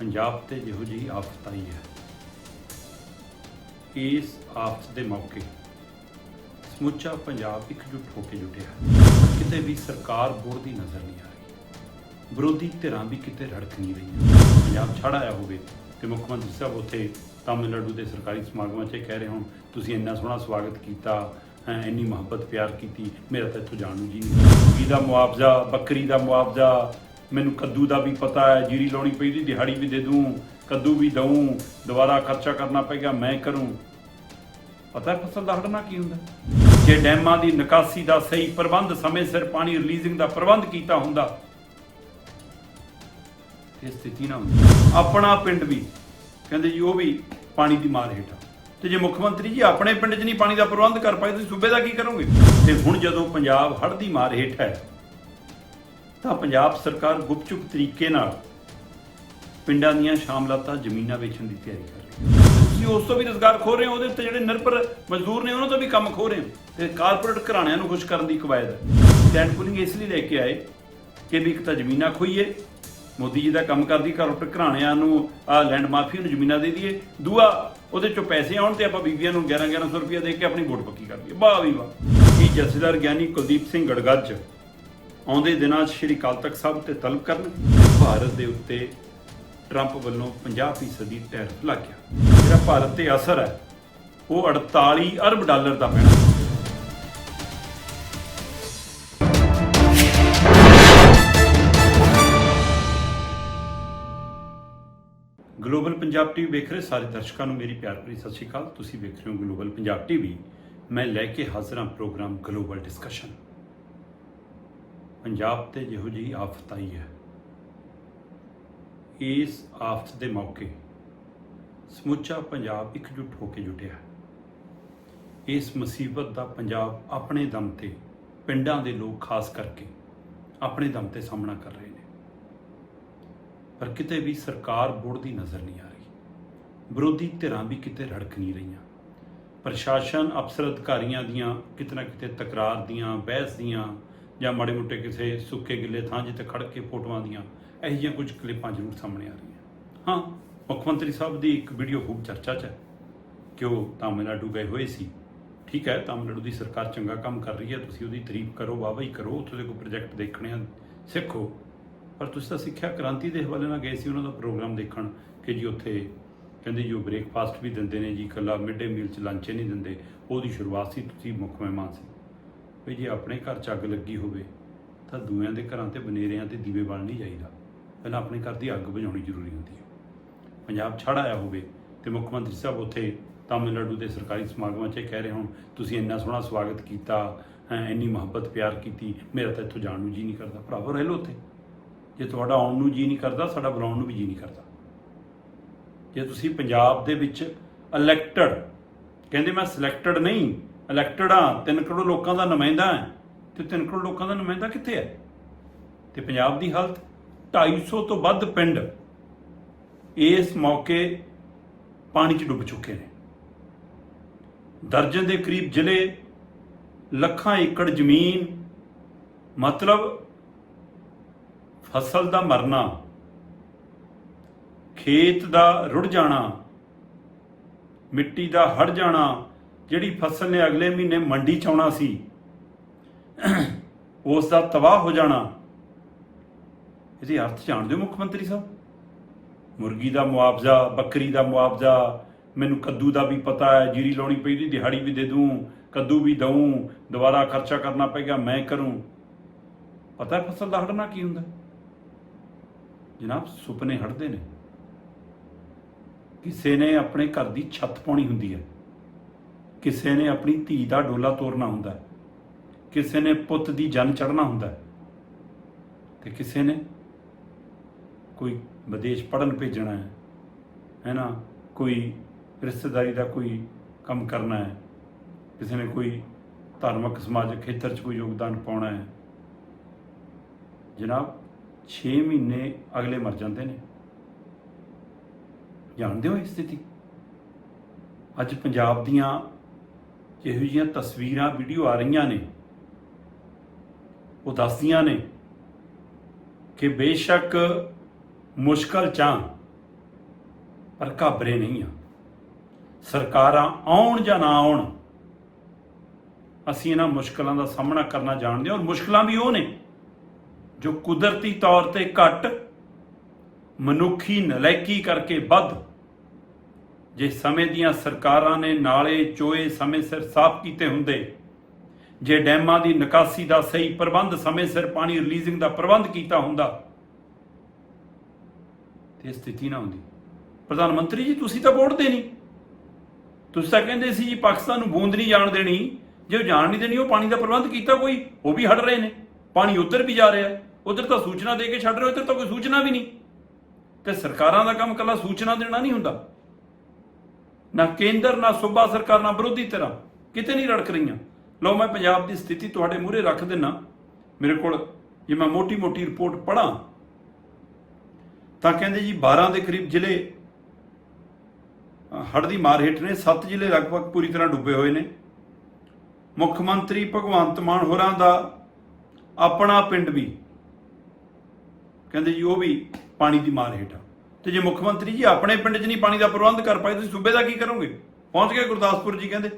ਪੰਜਾਬ ਤੇ ਜਿਹੋ ਜਿਹੀ ਆਫਤ ਆਈ ਹੈ ਇਸ ਆਫਤ ਦੇ ਮੌਕੇ ਸਮੁੱਚਾ ਪੰਜਾਬ ਇਕਜੁੱਟ ਹੋ ਕੇ ਜੁਟਿਆ ਕਿਤੇ ਵੀ ਸਰਕਾਰ ਬੋਰਡ ਦੀ ਨਜ਼ਰ ਨਹੀਂ ਆ ਰਹੀ ਵਿਰੋਧੀ ਧਿਰਾਂ ਵੀ ਕਿਤੇ ਰੜਕ ਨਹੀਂ ਰਹੀਆਂ। ਪੰਜਾਬ ਛੜ ਆਇਆ ਹੋਵੇ ਤੇ ਮੁੱਖ ਮੰਤਰੀ ਸਾਹਿਬ ਉੱਥੇ ਤਾਮਿਲਨਾਡੂ ਦੇ ਸਰਕਾਰੀ ਸਮਾਗਮਾਂ 'ਚ ਕਹਿ ਰਹੇ ਹੋਣ ਤੁਸੀਂ ਇੰਨਾ ਸੋਹਣਾ ਸਵਾਗਤ ਕੀਤਾ ਹੈਂ, ਇੰਨੀ ਮੁਹੱਬਤ ਪਿਆਰ ਕੀਤੀ ਮੇਰਾ ਤਾਂ ਇੱਥੋਂ ਜਾਣ ਨੂੰ ਜੀ ਨਹੀਂ ਦਾ ਮੁਆਵਜ਼ਾ ਬੱਕਰੀ ਦਾ ਮੁਆਵਜ਼ਾ ਮੈਨੂੰ ਕੱਦੂ ਦਾ ਵੀ ਪਤਾ ਹੈ, ਜੀਰੀ ਲਾਉਣੀ ਪਈ ਦੀ ਦਿਹਾੜੀ ਵੀ ਦੇ ਦੂੰ, ਕੱਦੂ ਵੀ ਦਊਂ, ਦੁਬਾਰਾ ਖਰਚਾ ਕਰਨਾ ਪਏਗਾ, ਮੈਂ ਕਰੂੰ। ਪਤਾ ਹੈ ਫਸਲ ਦਾ ਹੜਨਾ ਕੀ ਹੁੰਦਾ? ਜੇ ਡੈਮਾਂ ਦੀ ਨਿਕਾਸੀ ਦਾ ਸਹੀ ਪ੍ਰਬੰਧ, ਸਮੇਂ ਸਿਰ ਪਾਣੀ ਰਿਲੀਜ਼ਿੰਗ ਦਾ ਪ੍ਰਬੰਧ ਕੀਤਾ ਹੁੰਦਾ ਇਹ ਸਥਿਤੀ ਨਾ ਹੁੰਦੀ। ਆਪਣਾ ਪਿੰਡ ਵੀ, ਕਹਿੰਦੇ ਜੀ, ਉਹ ਵੀ ਪਾਣੀ ਦੀ ਮਾਰ ਹੇਠ। ਆ ਤੇ ਜੇ ਮੁੱਖ ਮੰਤਰੀ ਜੀ ਆਪਣੇ ਪਿੰਡ 'ਚ ਨਹੀਂ ਪਾਣੀ ਦਾ ਪ੍ਰਬੰਧ ਕਰ ਪਾਏ, ਤੁਸੀਂ ਸੂਬੇ ਦਾ ਕੀ ਕਰੋਗੇ? ਤੇ ਹੁਣ ਜਦੋਂ ਪੰਜਾਬ ਹੜ੍ਹ ਦੀ ਮਾਰ ਹੇਠ ਹੈ ਤਾਂ ਪੰਜਾਬ ਸਰਕਾਰ ਗੁਪਚੁਪ ਤਰੀਕੇ ਨਾਲ ਪਿੰਡਾਂ ਦੀਆਂ ਸ਼ਾਮਲਾਤਾਂ ਜ਼ਮੀਨਾਂ ਵੇਚਣ ਦੀ ਤਿਆਰੀ ਕਰ ਰਹੀ ਹੈ। ਤੁਸੀਂ ਉਸ ਤੋਂ ਵੀ ਰੋਜ਼ਗਾਰ ਖੋ ਰਹੇ ਹੋ, ਉਹਦੇ ਉੱਤੇ ਜਿਹੜੇ ਨਿਰਭਰ ਮਜ਼ਦੂਰ ਨੇ ਉਹਨਾਂ ਤੋਂ ਵੀ ਕੰਮ ਖੋ ਰਹੇ ਹੋ। ਤੇ ਕਾਰਪੋਰੇਟ ਘਰਾਣਿਆਂ ਨੂੰ ਖੁਸ਼ ਕਰਨ ਦੀ ਕਵਾਇਦ ਹੈ। ਸਟੈਂਡ ਪੁਲਿੰਗ ਇਸ ਲਈ ਲੈ ਕੇ ਆਏ ਕਿ ਵੀ ਇੱਕ ਤਾਂ ਜ਼ਮੀਨਾਂ ਖੋਈਏ ਮੋਦੀ ਜੀ ਦਾ ਕੰਮ ਕਰਦੀ, ਕਾਰਪੋਰੇਟ ਘਰਾਣਿਆਂ ਨੂੰ, ਆ ਲੈਂਡ ਮਾਫੀਆ ਨੂੰ ਜ਼ਮੀਨਾਂ ਦੇ ਦਈਏ। ਦੂਆ, ਉਹਦੇ ਚੋਂ ਪੈਸੇ ਆਉਣ ਤੇ ਆਪਾਂ ਬੀਬੀਆਂ ਨੂੰ 11 1100 ਰੁਪਏ ਦੇ ਕੇ ਆਪਣੀ ਵੋਟ ਪੱਕੀ ਕਰ ਦਈਏ। ਵਾਹ ਵੀ ਵਾਹ। ਕੀ ਜਥੇਦਾਰ ਗਿਆਨੀ ਕੁਲਦੀਪ ਸਿੰਘ ਗੜਗੱਜ ਆਉਂਦੇ ਦਿਨਾਂ 'ਚ ਸ਼੍ਰੀ ਅਕਾਲ ਤਖਤ ਸਾਹਿਬ ਤੇ ਤਲਬ ਕਰਨ, ਭਾਰਤ ਦੇ ਉੱਤੇ ਟਰੰਪ ਵੱਲੋਂ 50% ਦੀ ਟੈਰਿਫ ਲੱਗ ਗਿਆ ਜਿਹੜਾ ਭਾਰਤ ਤੇ ਅਸਰ ਹੈ, ਉਹ 48 ਅਰਬ ਡਾਲਰ ਦਾ ਪੈਣਾ। ਗਲੋਬਲ ਪੰਜਾਬ ਟੀਵੀ ਵੇਖ ਰਹੇ ਸਾਰੇ ਦਰਸ਼ਕਾਂ ਨੂੰ ਮੇਰੀ ਪਿਆਰ ਭਰੀ ਸਤਿ ਸ਼੍ਰੀ ਅਕਾਲ। ਤੁਸੀਂ ਵੇਖ ਰਹੇ ਹੋ ਗਲੋਬਲ ਪੰਜਾਬ ਟੀਵੀ ਮੈਂ ਲੈ ਕੇ ਹਾਜ਼ਰ ਹਾਂ ਪ੍ਰੋਗਰਾਮ ਗਲੋਬਲ ਡਿਸਕਸ਼ਨ। ਪੰਜਾਬ ਤੇ ਜਿਹੋ ਜਿਹੀ ਆਫਤ ਆਈ ਹੈ। ਇਸ ਆਫਤ ਦੇ ਮੌਕੇ ਸਮੁੱਚਾ ਪੰਜਾਬ ਇਕਜੁੱਟ ਹੋ ਕੇ ਜੁਟਿਆ। ਇਸ ਮੁਸੀਬਤ ਦਾ ਪੰਜਾਬ ਆਪਣੇ ਦਮ ਤੇ, ਪਿੰਡਾਂ ਦੇ ਲੋਕ ਖਾਸ ਕਰਕੇ ਆਪਣੇ ਦਮ ਤੇ ਸਾਹਮਣਾ ਕਰ ਰਹੇ ਨੇ। ਪਰ ਕਿਤੇ ਵੀ ਸਰਕਾਰ ਬੋਰਡ ਦੀ ਨਜ਼ਰ ਨਹੀਂ ਆ ਰਹੀ। ਵਿਰੋਧੀ ਧਿਰਾਂ ਵੀ ਕਿਤੇ ਰੜਕ ਨਹੀਂ ਰਹੀਆਂ। ਪ੍ਰਸ਼ਾਸਨ ਅਫਸਰ ਅਧਿਕਾਰੀਆਂ ਦੀਆਂ ਕਿਤੇ ਨਾ ਕਿਤੇ ਤਕਰਾਰ ਦੀਆਂ, ਬਹਿਸ ਦੀਆਂ ਜਾਂ ਮਾੜੇ ਮੋਟੇ ਕਿਸੇ ਸੁੱਕੇ ਗਿੱਲੇ ਥਾਂ ਜਿੱਤੇ ਖੜ ਕੇ ਫੋਟੋਆਂ ਦੀਆਂ ਇਹੋ ਜਿਹੀਆਂ ਕੁਝ ਕਲਿੱਪਾਂ ਜ਼ਰੂਰ ਸਾਹਮਣੇ ਆ ਰਹੀਆਂ। ਹਾਂ, ਮੁੱਖ ਮੰਤਰੀ ਸਾਹਿਬ ਦੀ ਇੱਕ ਵੀਡੀਓ ਖੂਬ ਚਰਚਾ 'ਚ ਹੈ ਕਿ ਉਹ ਤਾਮਿਲਨਾਡੂ ਗਏ ਹੋਏ ਸੀ। ਠੀਕ ਹੈ, ਤਾਮਿਲਨਾਡੂ ਦੀ ਸਰਕਾਰ ਚੰਗਾ ਕੰਮ ਕਰ ਰਹੀ ਹੈ, ਤੁਸੀਂ ਉਹਦੀ ਤਾਰੀਫ ਕਰੋ, ਵਾਹਵਾਹੀ ਕਰੋ, ਉੱਥੋਂ ਦੇ ਕੋਈ ਪ੍ਰੋਜੈਕਟ ਦੇਖਣੇ ਆ, ਸਿੱਖੋ। ਪਰ ਤੁਸੀਂ ਤਾਂ ਸਿੱਖਿਆ ਕ੍ਰਾਂਤੀ ਦੇ ਹਵਾਲੇ ਨਾਲ ਗਏ ਸੀ, ਉਹਨਾਂ ਦਾ ਪ੍ਰੋਗਰਾਮ ਦੇਖਣ ਕਿ ਜੀ ਉੱਥੇ ਕਹਿੰਦੇ ਜੀ ਉਹ ਬ੍ਰੇਕਫਾਸਟ ਵੀ ਦਿੰਦੇ ਨੇ ਜੀ, ਇਕੱਲਾ ਮਿਡ ਡੇ ਮੀਲ ਚ ਲੰਚ ਨਹੀਂ ਦਿੰਦੇ, ਉਹਦੀ ਸ਼ੁਰੂਆਤ ਸੀ, ਤੁਸੀਂ ਮੁੱਖ ਮਹਿਮਾਨ ਸੀ। ਵੀ ਜੇ ਆਪਣੇ ਘਰ ਚ ਅੱਗ ਲੱਗੀ ਹੋਵੇ, ਤਾਂ ਦੂਆਂ ਦੇ ਘਰਾਂ ਤੇ ਬਨੇਰਿਆਂ ਤੇ ਦੀਵੇ ਬਾਲ ਨਹੀਂ ਜਾਈਦਾ। ਪਹਿਲਾਂ ਆਪਣੇ ਘਰ ਦੀ ਅੱਗ ਬੁਝਾਉਣੀ ਜ਼ਰੂਰੀ ਹੁੰਦੀ ਹੈ। ਪੰਜਾਬ ਛੜ ਆਇਆ ਹੋਵੇ ਤੇ ਮੁੱਖ ਮੰਤਰੀ ਸਾਹਿਬ ਉੱਥੇ ਤਾਮਿਲਨਾਡੂ ਦੇ ਸਰਕਾਰੀ ਸਮਾਗਮਾਂ 'ਚ ਇਹ ਕਹਿ ਰਹੇ ਹੋਣ, ਤੁਸੀਂ ਇੰਨਾ ਸੋਹਣਾ ਸਵਾਗਤ ਕੀਤਾ ਇੰਨੀ ਮੁਹੱਬਤ ਪਿਆਰ ਕੀਤੀ, ਮੇਰਾ ਤਾਂ ਇੱਥੋਂ ਜਾਣ ਨੂੰ ਜੀ ਨਹੀਂ ਕਰਦਾ। ਭਰਾਵੋ, ਰਹਿ ਲਓ ਉੱਥੇ। ਜੇ ਤੁਹਾਡਾ ਆਉਣ ਨੂੰ ਜੀ ਨਹੀਂ ਕਰਦਾ, ਸਾਡਾ ਬੁਲਾਉਣ ਨੂੰ ਵੀ ਜੀ ਨਹੀਂ ਕਰਦਾ। ਜੇ ਤੁਸੀਂ ਪੰਜਾਬ ਦੇ ਵਿੱਚ ਇਲੈਕਟਡ ਕਹਿੰਦੇ ਮੈਂ ਸਿਲੈਕਟਡ ਨਹੀਂ ਇਲੈਕਟਡ ਆ 3 ਕਰੋੜ ਲੋਕਾਂ ਦਾ ਨੁਮਾਇੰਦਾ ਹੈ। ਤੇ 3 ਕਰੋੜ ਲੋਕਾਂ ਦਾ ਨੁਮਾਇੰਦਾ ਕਿੱਥੇ ਹੈ? ਤੇ ਪੰਜਾਬ ਦੀ ਹਾਲਤ 250 ਤੋਂ ਵੱਧ ਪਿੰਡ ਇਸ ਮੌਕੇ ਪਾਣੀ 'ਚ ਡੁੱਬ ਚੁੱਕੇ ਨੇ। ਦਰਜਨ ਦੇ ਕਰੀਬ ਜ਼ਿਲ੍ਹੇ, ਲੱਖਾਂ ਏਕੜ ਜ਼ਮੀਨ, ਮਤਲਬ ਫਸਲ ਦਾ ਮਰਨਾ, ਖੇਤ ਦਾ ਰੁੜ ਜਾਣਾ, ਮਿੱਟੀ ਦਾ ਹੜ ਜਾਣਾ ਜਿਹੜੀ ਫਸਲ ਨੇ ਅਗਲੇ ਮਹੀਨੇ ਮੰਡੀ ਚ ਆਉਣਾ ਸੀ, ਉਸ ਦਾ ਤਬਾਹ ਹੋ ਜਾਣਾ। ਇਹਦੇ ਅਰਥ ਜਾਣਦੇ ਹੋ ਮੁੱਖ ਮੰਤਰੀ ਸਾਹਿਬ? ਮੁਰਗੀ ਦਾ ਮੁਆਵਜ਼ਾ, ਬੱਕਰੀ ਦਾ ਮੁਆਵਜ਼ਾ, ਮੈਨੂੰ ਕੱਦੂ ਦਾ ਵੀ ਪਤਾ ਹੈ, ਜੀਰੀ ਲਾਉਣੀ ਪਈ ਦੀ ਦਿਹਾੜੀ ਵੀ ਦੇ ਦੂੰ, ਕੱਦੂ ਵੀ ਦਊਂ, ਦੁਬਾਰਾ ਖਰਚਾ ਕਰਨਾ ਪਏਗਾ ਮੈਂ ਕਰੂੰ। ਪਤਾ ਹੈ ਫਸਲ ਦਾ ਹੜਨਾ ਕੀ ਹੁੰਦਾ? ਜਨਾਬ, ਸੁਪਨੇ ਹੜਦੇ ਨੇ। ਕਿਸੇ ਨੇ ਆਪਣੇ ਘਰ ਦੀ ਛੱਤ ਪਾਉਣੀ ਹੁੰਦੀ ਹੈ। ਕਿਸੇ ਨੇ ਆਪਣੀ ਧੀ ਦਾ ਡੋਲਾ ਤੋਰਨਾ ਹੁੰਦਾ ਕਿਸੇ ਨੇ ਪੁੱਤ ਦੀ ਜਨ ਚੜਨਾ ਹੁੰਦਾ ਹੈ। ਤੇ ਕਿਸੇ ਨੇ ਕੋਈ ਵਿਦੇਸ਼ ਪੜਨ ਭੇਜਣਾ ਹੈ ਹੈ ਨਾ ਕੋਈ ਰਿਸ਼ਤੇਦਾਰੀ ਦਾ ਕੋਈ ਕੰਮ ਕਰਨਾ ਹੈ, ਕਿਸੇ ਨੇ ਕੋਈ ਧਾਰਮਿਕ ਸਮਾਜਿਕ ਖੇਤਰ 'ਚ ਕੋਈ ਯੋਗਦਾਨ ਪਾਉਣਾ ਹੈ। ਜਨਾਬ 6 ਮਹੀਨੇ ਅਗਲੇ ਮਰ ਜਾਂਦੇ ਨੇ। ਜਾਣਦੇ ਹੋ ਇਹ ਸਥਿਤੀ? ਅੱਜ ਪੰਜਾਬ ਦੀਆਂ ਜਿਹੋ ਜਿਹੀਆਂ ਤਸਵੀਰਾਂ, ਵੀਡੀਓ ਆ ਰਹੀਆਂ ਨੇ, ਉਹ ਦੱਸਦੀਆਂ ਨੇ ਕਿ ਬੇਸ਼ੱਕ ਮੁਸ਼ਕਲ ਚਾਂ ਪਰ ਘਾਬਰੇ ਨਹੀਂ ਆ। ਸਰਕਾਰਾਂ ਆਉਣ ਜਾਂ ਨਾ ਆਉਣ, ਅਸੀਂ ਇਹਨਾਂ ਮੁਸ਼ਕਲਾਂ ਦਾ ਸਾਹਮਣਾ ਕਰਨਾ ਜਾਣਦੇ ਹਾਂ ਔਰ ਮੁਸ਼ਕਲਾਂ ਵੀ ਉਹ ਨੇ ਜੋ ਕੁਦਰਤੀ ਤੌਰ ਤੇ ਘੱਟ ਮਨੁੱਖੀ ਨਲਾਇਕੀ ਕਰਕੇ ਵੱਧ ਜੇ ਸਮੇਂ ਦੀਆਂ ਸਰਕਾਰਾਂ ਨੇ ਨਾਲੇ ਚੋਏ ਸਮੇਂ ਸਿਰ ਸਾਫ਼ ਕੀਤੇ ਹੁੰਦੇ, ਜੇ ਡੈਮਾਂ ਦੀ ਨਿਕਾਸੀ ਦਾ ਸਹੀ ਪ੍ਰਬੰਧ ਸਮੇਂ ਸਿਰ ਪਾਣੀ ਰਿਲੀਜ਼ਿੰਗ ਦਾ ਪ੍ਰਬੰਧ ਕੀਤਾ ਹੁੰਦਾ, ਤੇ ਸਥਿਤੀ ਨਾ ਹੁੰਦੀ। ਪ੍ਰਧਾਨ ਮੰਤਰੀ ਜੀ, ਤੁਸੀਂ ਤਾਂ ਵੋਟ ਦੇਣੀ। ਤੁਸੀਂ ਤਾਂ ਕਹਿੰਦੇ ਸੀ ਜੀ, ਪਾਕਿਸਤਾਨ ਨੂੰ ਬੂੰਦ ਨਹੀਂ ਜਾਣ ਦੇਣੀ। ਜੇ ਉਹ ਜਾਣ ਨਹੀਂ ਦੇਣੀ, ਉਹ ਪਾਣੀ ਦਾ ਪ੍ਰਬੰਧ ਕੀਤਾ ਕੋਈ, ਉਹ ਵੀ ਹਟ ਰਹੇ ਨੇ। ਪਾਣੀ ਉੱਧਰ ਵੀ ਜਾ ਰਿਹਾ ਉੱਧਰ ਤਾਂ ਸੂਚਨਾ ਦੇ ਕੇ ਛੱਡ ਰਹੇ ਉੱਧਰ ਤਾਂ ਕੋਈ ਸੂਚਨਾ ਵੀ ਨਹੀਂ। ਤੇ ਸਰਕਾਰਾਂ ਦਾ ਕੰਮ ਕੱਲਾ ਸੂਚਨਾ ਦੇਣਾ ਨਹੀਂ ਹੁੰਦਾ। ਨਾ ਕੇਂਦਰ ਨਾ ਸੂਬਾ ਸਰਕਾਰ ਨਾ ਵਿਰੋਧੀ ਧਿਰਾਂ। ਕਿਤੇ ਨਹੀਂ ਰੜਕ ਰਹੀਆਂ। ਲਓ ਮੈਂ ਪੰਜਾਬ ਦੀ ਸਥਿਤੀ ਤੁਹਾਡੇ ਮੂਹਰੇ ਰੱਖ ਦਿੰਨਾ। ਮੇਰੇ ਕੋਲ ਜੇ ਮੈਂ ਮੋਟੀ-ਮੋਟੀ ਰਿਪੋਰਟ ਪੜਾਂ ਤਾਂ ਕਹਿੰਦੇ ਜੀ 12 ਦੇ ਕਰੀਬ ਜ਼ਿਲ੍ਹੇ ਅ, ਹੜ੍ਹ ਦੀ ਮਾਰ ਹੇਠ ਨੇ। 7 ਜ਼ਿਲ੍ਹੇ ਲਗਭਗ ਪੂਰੀ ਤਰ੍ਹਾਂ ਡੁੱਬੇ ਹੋਏ ਨੇ। ਮੁੱਖ ਮੰਤਰੀ ਭਗਵੰਤ ਮਾਨ ਹੋਰਾਂ ਦਾ ਆਪਣਾ ਪਿੰਡ ਵੀ। ਕਹਿੰਦੇ ਜੀ ਉਹ ਵੀ ਪਾਣੀ ਦੀ ਮਾਰ ਹੇਠ। ਆ ਤੇ ਜੇ ਮੁੱਖ ਮੰਤਰੀ ਜੀ ਆਪਣੇ ਪਿੰਡ 'ਚ ਨਹੀਂ ਪਾਣੀ ਦਾ ਪ੍ਰਬੰਧ ਕਰ ਪਾਏ, ਤੁਸੀਂ ਸੂਬੇ ਦਾ ਕੀ ਕਰੋਗੇ? ਪਹੁੰਚ ਗਏ ਗੁਰਦਾਸਪੁਰ ਜੀ ਕਹਿੰਦੇ।